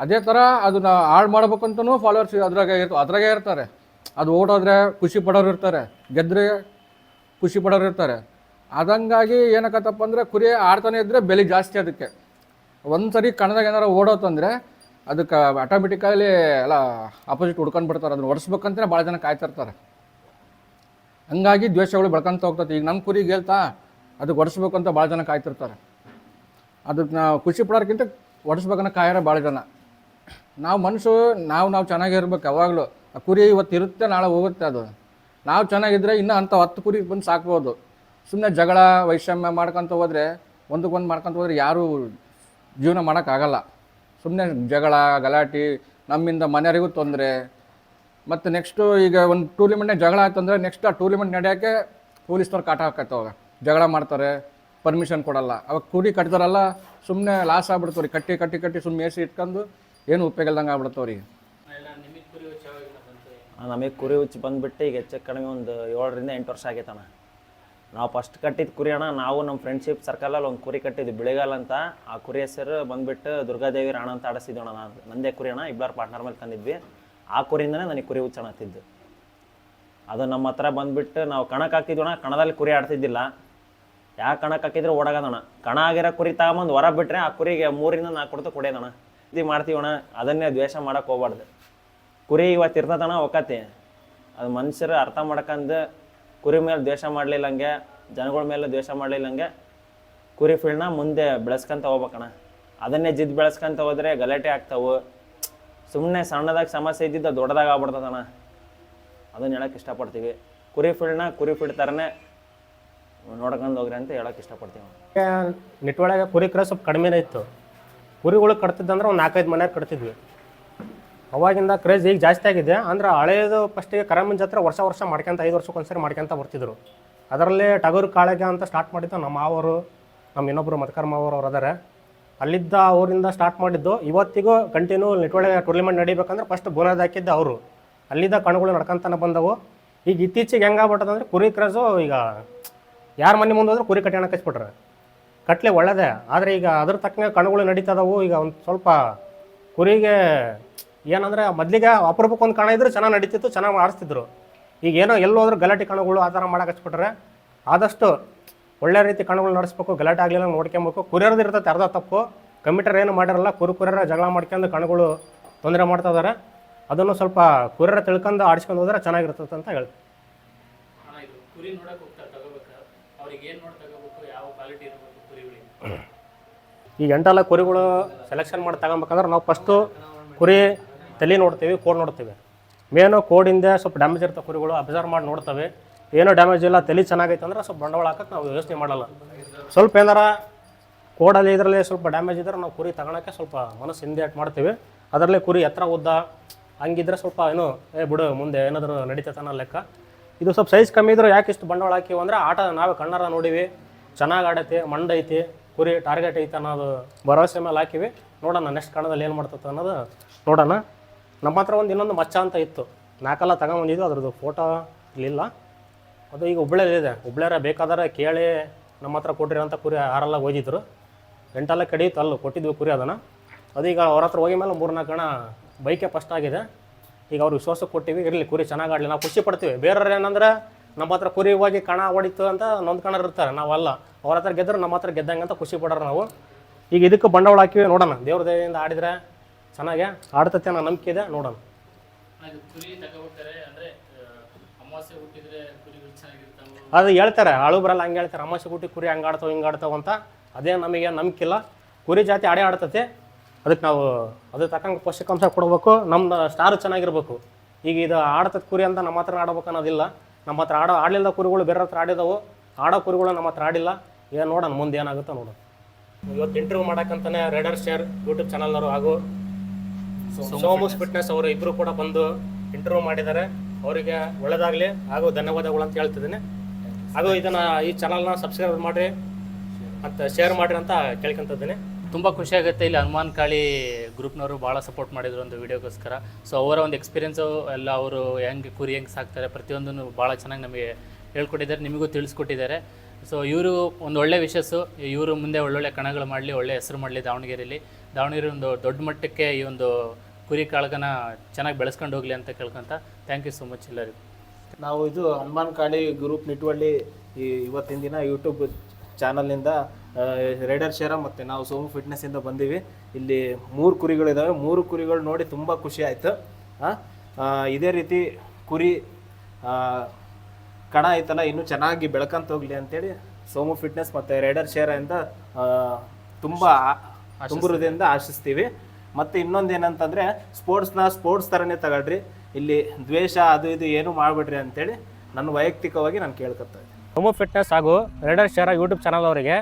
ಅದೇ ಥರ ಅದನ್ನ ಹಾಳು ಮಾಡ್ಬೇಕಂತನೂ ಫಾಲೋವರ್ಸ್ ಅದ್ರಾಗೆ ಇರ್ತಾರೆ ಅದ್ರಾಗೆ ಇರ್ತಾರೆ. ಅದು ಓಡೋದ್ರೆ ಖುಷಿ ಪಡೋರು ಇರ್ತಾರೆ. ಗೆದ್ದರೆ ಖುಷಿ ಪಡೋರು ಇರ್ತಾರೆ. ಅದಂಗಾಗಿ ಏನಕ್ಕತ್ತಪ್ಪ ಅಂದರೆ ಕುರಿ ಆಡ್ತಾನೆ ಇದ್ದರೆ ಬೆಲೆ ಜಾಸ್ತಿ ಅದಕ್ಕೆ. ಒಂದು ಸರಿ ಕಣದಾಗ ಏನಾರು ಓಡೋತಂದರೆ ಅದಕ್ಕೆ ಆಟೋಮೆಟಿಕಲಿ ಎಲ್ಲ ಅಪೋಸಿಟ್ ಹುಡ್ಕೊಂಡು ಬಿಡ್ತಾರೆ. ಅದನ್ನ ಒಡಿಸ್ಬೇಕಂತಲೇ ಭಾಳ ಜನ ಕಾಯ್ತಿರ್ತಾರೆ. ಹಂಗಾಗಿ ದ್ವೇಷಗಳು ಬೆಳ್ಕೊಂತ ಹೋಗ್ತೈತೆ. ಈಗ ನಮ್ಮ ಕುರಿ ಗೆಲ್ತಾ ಅದಕ್ಕೆ ಒಡಿಸ್ಬೇಕಂತ ಭಾಳ ಜನ ಕಾಯ್ತಿರ್ತಾರೆ. ಅದಕ್ಕೆ ನಾವು ಖುಷಿ ಪಡೋರ್ಕಿಂತ ಒಡಿಸ್ಬೇಕನ್ನೋ ಕಾಯರ ಭಾಳ ಜನ. ನಾವು ಮನುಷ್ಯರು, ನಾವು ನಾವು ಚೆನ್ನಾಗಿರ್ಬೇಕು ಯಾವಾಗಲೂ ಆ ಕುರಿ ಇವತ್ತು ಇರುತ್ತೆ, ನಾಳೆ ಹೋಗುತ್ತೆ ಅದು. ನಾವು ಚೆನ್ನಾಗಿದ್ದರೆ ಇನ್ನೂ ಅಂಥ ಹತ್ತು ಕುರಿ ಬಂದು ಸಾಕ್ಬೋದು. ಸುಮ್ಮನೆ ಜಗಳ, ವೈಷಮ್ಯ ಮಾಡ್ಕೊತ ಹೋದರೆ, ಒಂದಕ್ಕೊಂದು ಮಾಡ್ಕೊತ ಹೋದರೆ ಯಾರೂ ಜೀವನ ಮಾಡೋಕ್ಕಾಗಲ್ಲ. ಸುಮ್ಮನೆ ಜಗಳ, ಗಲಾಟೆ, ನಮ್ಮಿಂದ ಮನೆಯವರಿಗೂ ತೊಂದರೆ. ಮತ್ತು ನೆಕ್ಸ್ಟು ಈಗ ಒಂದು ಟೂರ್ನಿಮೆಂಟ್ನಾಗ ಜಗಳ ಆಯ್ತು ಅಂದರೆ ನೆಕ್ಸ್ಟ್ ಆ ಟೂರ್ನಿಮೆಂಟ್ ನಡೆಯೋಕ್ಕೆ ಪೊಲೀಸ್ನವ್ರು ಕಾಟ ಹಾಕತ್ತವಾಗ ಜಗಳ ಮಾಡ್ತಾರೆ ಪರ್ಮಿಷನ್ ಕೊಡಲ್ಲ. ಅವಾಗ ಕುರಿ ಕಟ್ತಾರಲ್ಲ ಸುಮ್ಮನೆ ಲಾಸ್ ಆಗ್ಬಿಡ್ತವ್ರಿ ಕಟ್ಟಿ ಕಟ್ಟಿ ಕಟ್ಟಿ ಸುಮ್ಮನೆ ಮೇಸಿ ಇಟ್ಕೊಂಡು ಏನು ಉಪಯೋಗ ಇಲ್ದಂಗೆ ಅವ್ರಿಗೆ? ನಿಮಗೆ ಕುರಿ ಹುಚ್ಚು ಬಂದುಬಿಟ್ಟು ಈಗ ಹೆಚ್ಚು ಕಡಿಮೆ ಒಂದು ಏಳರಿಂದ ಎಂಟು ವರ್ಷ ಆಗೈತಣ ನಾವು ಫಸ್ಟ್ ಕಟ್ಟಿದ ಕುರಿ ಅಣ್ಣ, ನಾವು ನಮ್ಮ ಫ್ರೆಂಡ್ಶಿಪ್ ಸರ್ಕಲಲ್ಲಿ ಒಂದು ಕುರಿ ಕಟ್ಟಿದ್ವಿ, ಬಿಳಿಗಾಲ ಅಂತ. ಆ ಕುರಿ ಹೆಸರು ಬಂದುಬಿಟ್ಟು ದುರ್ಗಾದೇವಿ ರಾಣ ಅಂತ ಆಡಿಸಿದ್ವಿ ಅಣ್ಣ ನಾನು. ನಂದೇ ಕುರಿ ಅಣ್ಣ ಇಬ್ಬರು ಪಾರ್ಟ್ನರ್ ಮೇಲೆ ತಂದಿದ್ವಿ. ಆ ಕುರಿಯಿಂದನೇ ನನಗೆ ಕುರಿ ಹುಚ್ಚಣ ಹತ್ತಿದ್ದು ಅದು ನಮ್ಮ ಹತ್ರ ಬಂದುಬಿಟ್ಟು ನಾವು ಕಣಕ್ಕೆ ಹಾಕಿದ್ವಿ ಅಣ್ಣ ಕಣದಲ್ಲಿ ಕುರಿ ಆಡ್ತಿದ್ದಿಲ್ಲ. ಯಾಕೆ ಕಣಕ್ಕೆ ಹಾಕಿದ್ರೆ ಓಡಾಗದಣ್ಣ. ಕಣ ಆಗಿರೋ ಕುರಿ ತಗೊಂಬಂದು ಹೊರ ಬಿಟ್ಟರೆ ಆ ಕುರಿಗೆ ಮೂರಿಂದ ನಾಲ್ಕು ಕೊಡ್ತು ಕುಡಿಯೋದಣ್ಣ ಇದು ಮಾಡ್ತೀವಣ ಅದನ್ನೇ ದ್ವೇಷ ಮಾಡಕ್ಕೆ ಹೋಗ್ಬಾರ್ದು. ಕುರಿ ಇವತ್ತು ಇರ್ತದಣ್ಣ ಒಕ್ಕತಿ. ಅದು ಮನುಷ್ಯರು ಅರ್ಥ ಮಾಡ್ಕಂದು ಕುರಿ ಮೇಲೆ ದ್ವೇಷ ಮಾಡಲಿಲ್ಲಂಗೆ, ಜನಗಳ ಮೇಲೆ ದ್ವೇಷ ಮಾಡಲಿಲ್ಲಂಗೆ ಕುರಿ ಫೀಲ್ಡ್ನ ಮುಂದೆ ಬೆಳೆಸ್ಕೊಂತ ಹೋಗ್ಬೇಕಣ ಅದನ್ನೇ ಜಿದ್ದು ಬೆಳೆಸ್ಕೊಂತ ಹೋದರೆ ಗಲಾಟೆ ಆಗ್ತಾವು. ಸುಮ್ಮನೆ ಸಣ್ಣದಾಗ ಸಮಸ್ಯೆ ಇದ್ದಿದ್ದು ದೊಡ್ಡದಾಗ ಆಗ್ಬಿಡ್ತದಣ ಅದನ್ನ ಹೇಳಕ್ಕೆ ಇಷ್ಟಪಡ್ತೀವಿ. ಕುರಿ ಫೀಲ್ಡ್ನ ಕುರಿ ಫೀಲ್ಡ್ ಥರನೇ ನೋಡ್ಕೊಂಡು ಹೋಗ್ರಿ ಅಂತ ಹೇಳೋಕ್ಕೆ ಇಷ್ಟಪಡ್ತೀವಿ. ನೆಟ್ ನಿಟ್ಟೊಳಗೆ ಕುರಿ ಕ್ರ ಸ್ವಲ್ಪ ಕಡಿಮೆನೇ ಇತ್ತು. ಕುರಿಗಳು ಕಟ್ತಿದ್ದಂದ್ರೆ ಒಂದು ನಾಲ್ಕೈದು ಮನೆ ಕಟ್ತಿದ್ವಿ. ಅವಾಗಿಂದ ಕ್ರೇಜ್ ಈಗ ಜಾಸ್ತಿ ಆಗಿದೆ. ಅಂದ್ರೆ ಹಳೇದು ಫಸ್ಟಿಗೆ ಕರಮನ್ ಜಾತ್ರೆ ವರ್ಷ ವರ್ಷ ಮಾಡ್ಕೊಂತ ಐದು ವರ್ಷಕ್ಕೊಂದ್ಸರಿ ಮಾಡ್ಕೊಂತ ಬರ್ತಿದ್ರು. ಅದರಲ್ಲಿ ಟಗರು ಕಾಳಗ ಅಂತ ಸ್ಟಾರ್ಟ್ ಮಾಡಿದ್ದು ನಮ್ಮ ಮಾವರು ನಮ್ಮ ಇನ್ನೊಬ್ಬರು ಮತ್ಕರ್ ಮಾವರು ಅವ್ರು ಅದಾರೆ. ಅಲ್ಲಿದ್ದ ಅವರಿಂದ ಸ್ಟಾರ್ಟ್ ಮಾಡಿದ್ದು. ಇವತ್ತಿಗೂ ಕಂಟಿನ್ಯೂ ನಿಟ್ಟೊಳಗೆ ಟೂರ್ನಿಮೆಂಟ್ ನಡಿಬೇಕಂದ್ರೆ ಫಸ್ಟ್ ಬುನಾದಿ ಹಾಕಿದ್ದ ಅವರು. ಅಲ್ಲಿದ್ದ ಕಣಗಳು ನಡ್ಕೊಂತಾನೆ ಬಂದವು. ಈಗ ಇತ್ತೀಚೆಗೆ ಹೆಂಗಾಗ್ಬಿಟ್ಟದಂದ್ರೆ ಕುರಿ ಕ್ರೇಜು ಈಗ ಯಾರ ಮನೆ ಮುಂದೆ ಹೋದ್ರೆ ಕುರಿ ಕಟ್ಯಾಣ ಕಚ್ಬಿಟ್ರೆ ಕಟ್ಲೆ ಒಳ್ಳೇದೇ. ಆದರೆ ಈಗ ಅದ್ರ ತಕ್ಕಂಗೆ ಕಣಗಳು ನಡೀತದವು. ಈಗ ಒಂದು ಸ್ವಲ್ಪ ಕುರಿಗೆ ಏನಂದರೆ ಮೊದಲಿಗೆ ಅಪರೂಪಕ್ಕೆ ಒಂದು ಕಣ ಇದ್ರೆ ಚೆನ್ನಾಗಿ ನಡೀತಿತ್ತು, ಚೆನ್ನಾಗಿ ಆಡಿಸ್ತಿದ್ರು ಈಗ ಏನೋ ಎಲ್ಲೋದ್ರೂ ಗಲಾಟೆ ಕಣಗಳು ಆ ಥರ ಮಾಡಕ್ಕೆ ಹಚ್ಬಿಟ್ರೆ ಆದಷ್ಟು ಒಳ್ಳೆ ರೀತಿ ಕಣಗಳು ನಡೆಸ್ಬೇಕು, ಗಲಾಟೆ ಆಗಲಿಲ್ಲ ನೋಡ್ಕೊಬೇಕು. ಕುರಿಯರ್ದು ಇರ್ತದೆ ಅರ್ಧ ತಪ್ಪು. ಕಮಿಟರ್ ಏನು ಮಾಡಿರಲ್ಲ, ಕುರು ಕುರಿಯರ ಜಗಳ ಮಾಡ್ಕೊಂಡು ಕಣಗಳು ತೊಂದರೆ ಮಾಡ್ತಾ ಇದ್ದಾರೆ ಅದನ್ನು ಸ್ವಲ್ಪ ಕುರಿಯರ ತಿಳ್ಕೊಂಡು ಆಡಿಸ್ಕೊಂಡು ಹೋದ್ರೆ ಚೆನ್ನಾಗಿರ್ತದೆ ಅಂತ ಹೇಳ್ತೀನಿ ಅಣ್ಣ ಇದು ಕುರಿ ನೋಡಕ್ಕೆ ಹೋಗ್ತಾರೆ ತಗೋಬೇಕು ಅವ್ರಿಗೆ ಏನು ನೋಡಿ ತಗೋಬೇಕು ಯಾವ ಕ್ವಾಲಿಟಿ ಇರಬೇಕು ಈ ಎಂಟೆಲ್ಲ ಕುರಿಗಳು ಸೆಲೆಕ್ಷನ್ ಮಾಡಿ ತಗೊಬೇಕಂದ್ರೆ ನಾವು ಫಸ್ಟು ಕುರಿ ತಲೆ ನೋಡ್ತೀವಿ, ಕೋಡ್ ನೋಡ್ತೀವಿ. ಮೇನು ಕೋಡಿಂದ ಸ್ವಲ್ಪ ಡ್ಯಾಮೇಜ್ ಇರ್ತವೆ ಕುರಿಗಳು ಅಬ್ಸರ್ವ್ ಮಾಡಿ ನೋಡ್ತವೆ. ಏನೋ ಡ್ಯಾಮೇಜ್ ಇಲ್ಲ, ತಲೆ ಚೆನ್ನಾಗೈತೆ ಅಂದ್ರೆ ಸ್ವಲ್ಪ ಬಂಡವಾಳ ಹಾಕಕ್ಕೆ ನಾವು ಯೋಚನೆ ಮಾಡಲ್ಲ. ಸ್ವಲ್ಪ ಏನಾರ ಕೋಡಲ್ಲಿ ಇದರಲ್ಲಿ ಸ್ವಲ್ಪ ಡ್ಯಾಮೇಜ್ ಇದ್ರೆ ನಾವು ಕುರಿ ತಗೊಳಕ್ಕೆ ಸ್ವಲ್ಪ ಮನಸ್ಸು ಹಿಂದೆ ಮಾಡ್ತೀವಿ. ಅದರಲ್ಲೇ ಕುರಿ ಎತ್ತರ ಉದ್ದ, ಹಂಗಿದ್ರೆ ಸ್ವಲ್ಪ ಏನು, ಏ ಬಿಡು, ಮುಂದೆ ಏನಾದರೂ ನಡೀತೈತೆ ಅನ್ನೋ ಲೆಕ್ಕ. ಇದು ಸ್ವಲ್ಪ ಸೈಜ್ ಕಮ್ಮಿ ಇದ್ರೆ ಯಾಕೆ ಇಷ್ಟು ಬಂಡವಾಳ ಹಾಕಿವಿ ಅಂದ್ರೆ ಆಟ ನಾವೇ ಕಣ್ಣಾರ ನೋಡಿವಿ. ಚೆನ್ನಾಗಿ ಆಡೈತಿ ಮಂಡೈತಿ ಕುರಿ ಟಾರ್ಗೆಟ್ ಐತೆ ಅನ್ನೋದು ಭರವಸೆ ಮೇಲೆ ಹಾಕಿವಿ. ನೋಡೋಣ ನೆಕ್ಸ್ಟ್ ಕಣದಲ್ಲಿ ಏನು ಮಾಡ್ತದೆ ಅನ್ನೋದು ನೋಡೋಣ. ನಮ್ಮ ಹತ್ರ ಒಂದು ಇನ್ನೊಂದು ಮಚ್ಚ ಅಂತ ಇತ್ತು. ನಾಲ್ಕೆಲ್ಲ ತಗೊಂಬಂದಿದ್ದು ಅದ್ರದ್ದು ಫೋಟೋ ಇರಲಿಲ್ಲ. ಅದು ಈಗ ಹುಬ್ಳಿಯಲ್ಲಿದೆ ಹುಬ್ಳ್ಯಾರ ಬೇಕಾದ್ರೆ ಕೇಳಿ ನಮ್ಮ ಹತ್ರ ಕೊಟ್ಟಿರಿ ಅಂತ ಕುರಿ ಆರೆಲ್ಲ ಓದಿದ್ರು ಎಂಟೆಲ್ಲ ಕಡಿಯಿತು ಅಲ್ಲೂ ಕೊಟ್ಟಿದ್ವಿ ಕುರಿ ಅದನ್ನು. ಅದೀಗ ಅವ್ರ ಹತ್ರ ಹೋಗಿ ಮೇಲೆ ಮೂರ್ನಾಲ್ಕು ಗಣ ಬೈಕೆ ಫಸ್ಟ್ ಆಗಿದೆ. ಈಗ ಅವ್ರು ವಿಶ್ವಾಸಕ್ಕೆ ಕೊಟ್ಟಿವಿ, ಇರಲಿ ಕುರಿ ಚೆನ್ನಾಗಿ ಆಡಲಿ. ನಾವು ಖುಷಿ ಪಡ್ತೀವಿ. ಬೇರೆಯವ್ರು ಏನಂದ್ರೆ ನಮ್ಮ ಹತ್ರ ಕುರಿ ಹೋಗಿ ಕಣ ಹೊಡಿತು ಅಂತ ನೊಂದ್ಕಣರು ಇರ್ತಾರೆ ನಾವಲ್ಲ. ಅವ್ರ ಹತ್ರ ಗೆದ್ದರು ನಮ್ಮ ಹತ್ರ ಗೆದ್ದಂಗೆ ಅಂತ ಖುಷಿ ಪಡೋರು ನಾವು. ಈಗ ಇದಕ್ಕೆ ಬಂಡವಾಳ ಹಾಕಿವಿ ನೋಡೋಣ. ದೇವ್ರ ದೇವಿಯಿಂದ ಆಡಿದ್ರೆ ಚೆನ್ನಾಗೆ ಆಡ್ತತೆ ಅನ್ನೋ ನಂಬಿಕೆ ಇದೆ ನೋಡೋಣ. ಅದು ಹೇಳ್ತಾರೆ ಬರಲ್ಲ ಹಂಗೆ ಹೇಳ್ತಾರೆ. ಅಮಾಸೆ ಹುಟ್ಟಿ ಕುರಿ ಹಂಗೆ ಆಡ್ತಾವೆ ಹಿಂಗೆ ಆಡ್ತಾವೆ ಅಂತ ಅದೇ ನಮಗೆ ನಂಬಿಕಿಲ್ಲ ಕುರಿ ಜಾತಿ ಆಡೇ ಆಡ್ತತೆ. ಅದಕ್ಕೆ ನಾವು ಅದ್ರ ತಕ್ಕಂಗೆ ಪೋಷಕಾಂಶ ಕೊಡಬೇಕು. ನಮ್ಮ ಸ್ಟಾರು ಚೆನ್ನಾಗಿರ್ಬೇಕು. ಈಗ ಇದು ಆಡ್ತದೆ ಕುರಿ ಅಂತ ನಮ್ಮ ಹತ್ರ ಆಡ್ಬೇಕು ಅನ್ನೋದಿಲ್ಲ. ನಮ್ಮ ಹತ್ರ ಆಡೋ ಆಡಲಿಲ್ಲ ಕುರಿಗಳು ಬೇರೆ ಹತ್ರ ಆಡಿದವು. ಆಡೋ ಕುರಿಗಳು ನಮ್ಮ ಹತ್ರ ಆಡಿಲ್ಲ. ಏನು ನೋಡೋಣ ಮುಂದೆ ಏನಾಗುತ್ತೋ ನೋಡೋಣ. ಇವತ್ತು ಇಂಟರ್ವ್ಯೂ ಮಾಡೋಕ್ಕಂತಾನೆ ರೈಡರ್ ಶೇರ್ ಯೂಟ್ಯೂಬ್ ಚಾನಲ್ನವರು ಹಾಗೂ ಸೋಮಸ್ ಫಿಟ್ನೆಸ್ ಅವರು ಇಬ್ಬರು ಕೂಡ ಬಂದು ಇಂಟರ್ವ್ಯೂ ಮಾಡಿದ್ದಾರೆ. ಅವರಿಗೆ ಒಳ್ಳೇದಾಗಲಿ ಹಾಗೂ ಧನ್ಯವಾದಗಳು ಅಂತ ಹೇಳ್ತಿದ್ದೀನಿ. ಹಾಗೂ ಇದನ್ನು ಈ ಚಾನಲ್ನ ಸಬ್ಸ್ಕ್ರೈಬ್ ಮಾಡಿರಿ. ಮತ್ತು ಶೇರ್ ಮಾಡಿರಿ ಅಂತ ಕೇಳ್ಕೊಂತಿದ್ದೀನಿ. ತುಂಬ ಖುಷಿಯಾಗುತ್ತೆ ಇಲ್ಲಿ ಹನುಮಾನ್ ಕಾಳಿ ಗ್ರೂಪ್ನವರು ಭಾಳ ಸಪೋರ್ಟ್ ಮಾಡಿದ್ರು ಒಂದು ವಿಡಿಯೋಗೋಸ್ಕರ. ಸೊ ಅವರ ಒಂದು ಎಕ್ಸ್ಪೀರಿಯೆನ್ಸು ಎಲ್ಲ ಅವರು ಹೆಂಗೆ ಕುರಿ ಹೆಂಗೆ ಸಾಕ್ತಾರೆ ಪ್ರತಿಯೊಂದನ್ನು ಭಾಳ ಚೆನ್ನಾಗಿ ನಮಗೆ ಹೇಳ್ಕೊಟ್ಟಿದ್ದಾರೆ, ನಿಮಗೂ ತಿಳಿಸ್ಕೊಟ್ಟಿದ್ದಾರೆ. ಸೊ ಇವರು ಒಂದು ಒಳ್ಳೆ ವಿಷಸ್ಸು ಇವರು ಮುಂದೆ ಒಳ್ಳೊಳ್ಳೆ ಕಣಗಳು ಮಾಡಲಿ, ಒಳ್ಳೆ ಹೆಸರು ಮಾಡಲಿ ದಾವಣಗೆರೆಯಲ್ಲಿ ದಾವಣಗೆರೆ ಒಂದು ದೊಡ್ಡ ಮಟ್ಟಕ್ಕೆ ಈ ಒಂದು ಕುರಿ ಕಾಳಗನ ಚೆನ್ನಾಗಿ ಬೆಳೆಸ್ಕೊಂಡು ಹೋಗಲಿ ಅಂತ ಕೇಳ್ಕೊಂತ ಥ್ಯಾಂಕ್ ಯು ಸೊ ಮಚ್ ಎಲ್ಲರಿಗೂ. ನಾವು ಇದು ಹನುಮಾನ್ ಕಾಳಿ ಗ್ರೂಪ್ ನಿಟ್ಟುವಳ್ಳಿ ಈ ಇವತ್ತಿನ ದಿನ ಯೂಟ್ಯೂಬ್ ಚಾನಲ್ನಿಂದ ರೈಡರ್ ಶೇರ ಮತ್ತು ನಾವು ಸೋಮು ಫಿಟ್ನೆಸ್ಸಿಂದ ಬಂದೀವಿ. ಇಲ್ಲಿ ಮೂರು ಕುರಿಗಳಿದ್ದಾವೆ ಮೂರು ಕುರಿಗಳು ನೋಡಿ ತುಂಬ ಖುಷಿ ಆಯಿತು. ಇದೇ ರೀತಿ ಕುರಿ ಕಣ ಐತಲ್ಲ ಇನ್ನೂ ಚೆನ್ನಾಗಿ ಬೆಳ್ಕಂತ ಹೋಗ್ಲಿ ಅಂತೇಳಿ ಸೋಮು ಫಿಟ್ನೆಸ್ ಮತ್ತು ರೈಡರ್ ಶೇರಿಂದ ತುಂಬ ತುಂಬ ಹೃದಯದಿಂದ ಆಶಿಸ್ತೀವಿ. ಮತ್ತು ಇನ್ನೊಂದು ಏನಂತಂದರೆ ಸ್ಪೋರ್ಟ್ಸ್ನ ಸ್ಪೋರ್ಟ್ಸ್ ಥರನೇ ತಗೊಳ್ರಿ. ಇಲ್ಲಿ ದ್ವೇಷ ಅದು ಇದು ಏನು ಮಾಡಿಬಿಡ್ರಿ ಅಂತೇಳಿ ನನ್ನ ವೈಯಕ್ತಿಕವಾಗಿ ನಾನು ಕೇಳ್ಕೊತಾ ಸೋಮು ಫಿಟ್ನೆಸ್ ಹಾಗೂ ರೈಡರ್ ಶೇರ ಯೂಟ್ಯೂಬ್ ಚಾನಲ್ ಅವರಿಗೆ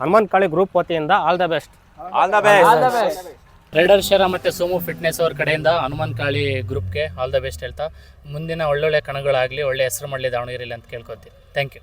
ಹನುಮಾನ್ ಕಾಳಿ ಗ್ರೂಪ್ ವತಿಯಿಂದ all the best all the best rider Shera ಮತ್ತು ಸೋಮು ಫಿಟ್ನೆಸ್ ಅವ್ರ ಕಡೆಯಿಂದ ಹನುಮಾನ್ ಕಾಳಿ ಗ್ರೂಪ್ಗೆ ಆಲ್ ದ ಬೆಸ್ಟ್ ಹೇಳ್ತಾ ಮುಂದಿನ ಒಳ್ಳೊಳ್ಳೆ ಕಣಗಳಾಗಲಿ ಒಳ್ಳೆ ಹೆಸರು ಮಾಡಲಿ ದಾವಣಗೆರೆಯಲ್ಲಿ ಅಂತ ಕೇಳ್ಕೊತೀನಿ ಥ್ಯಾಂಕ್ ಯು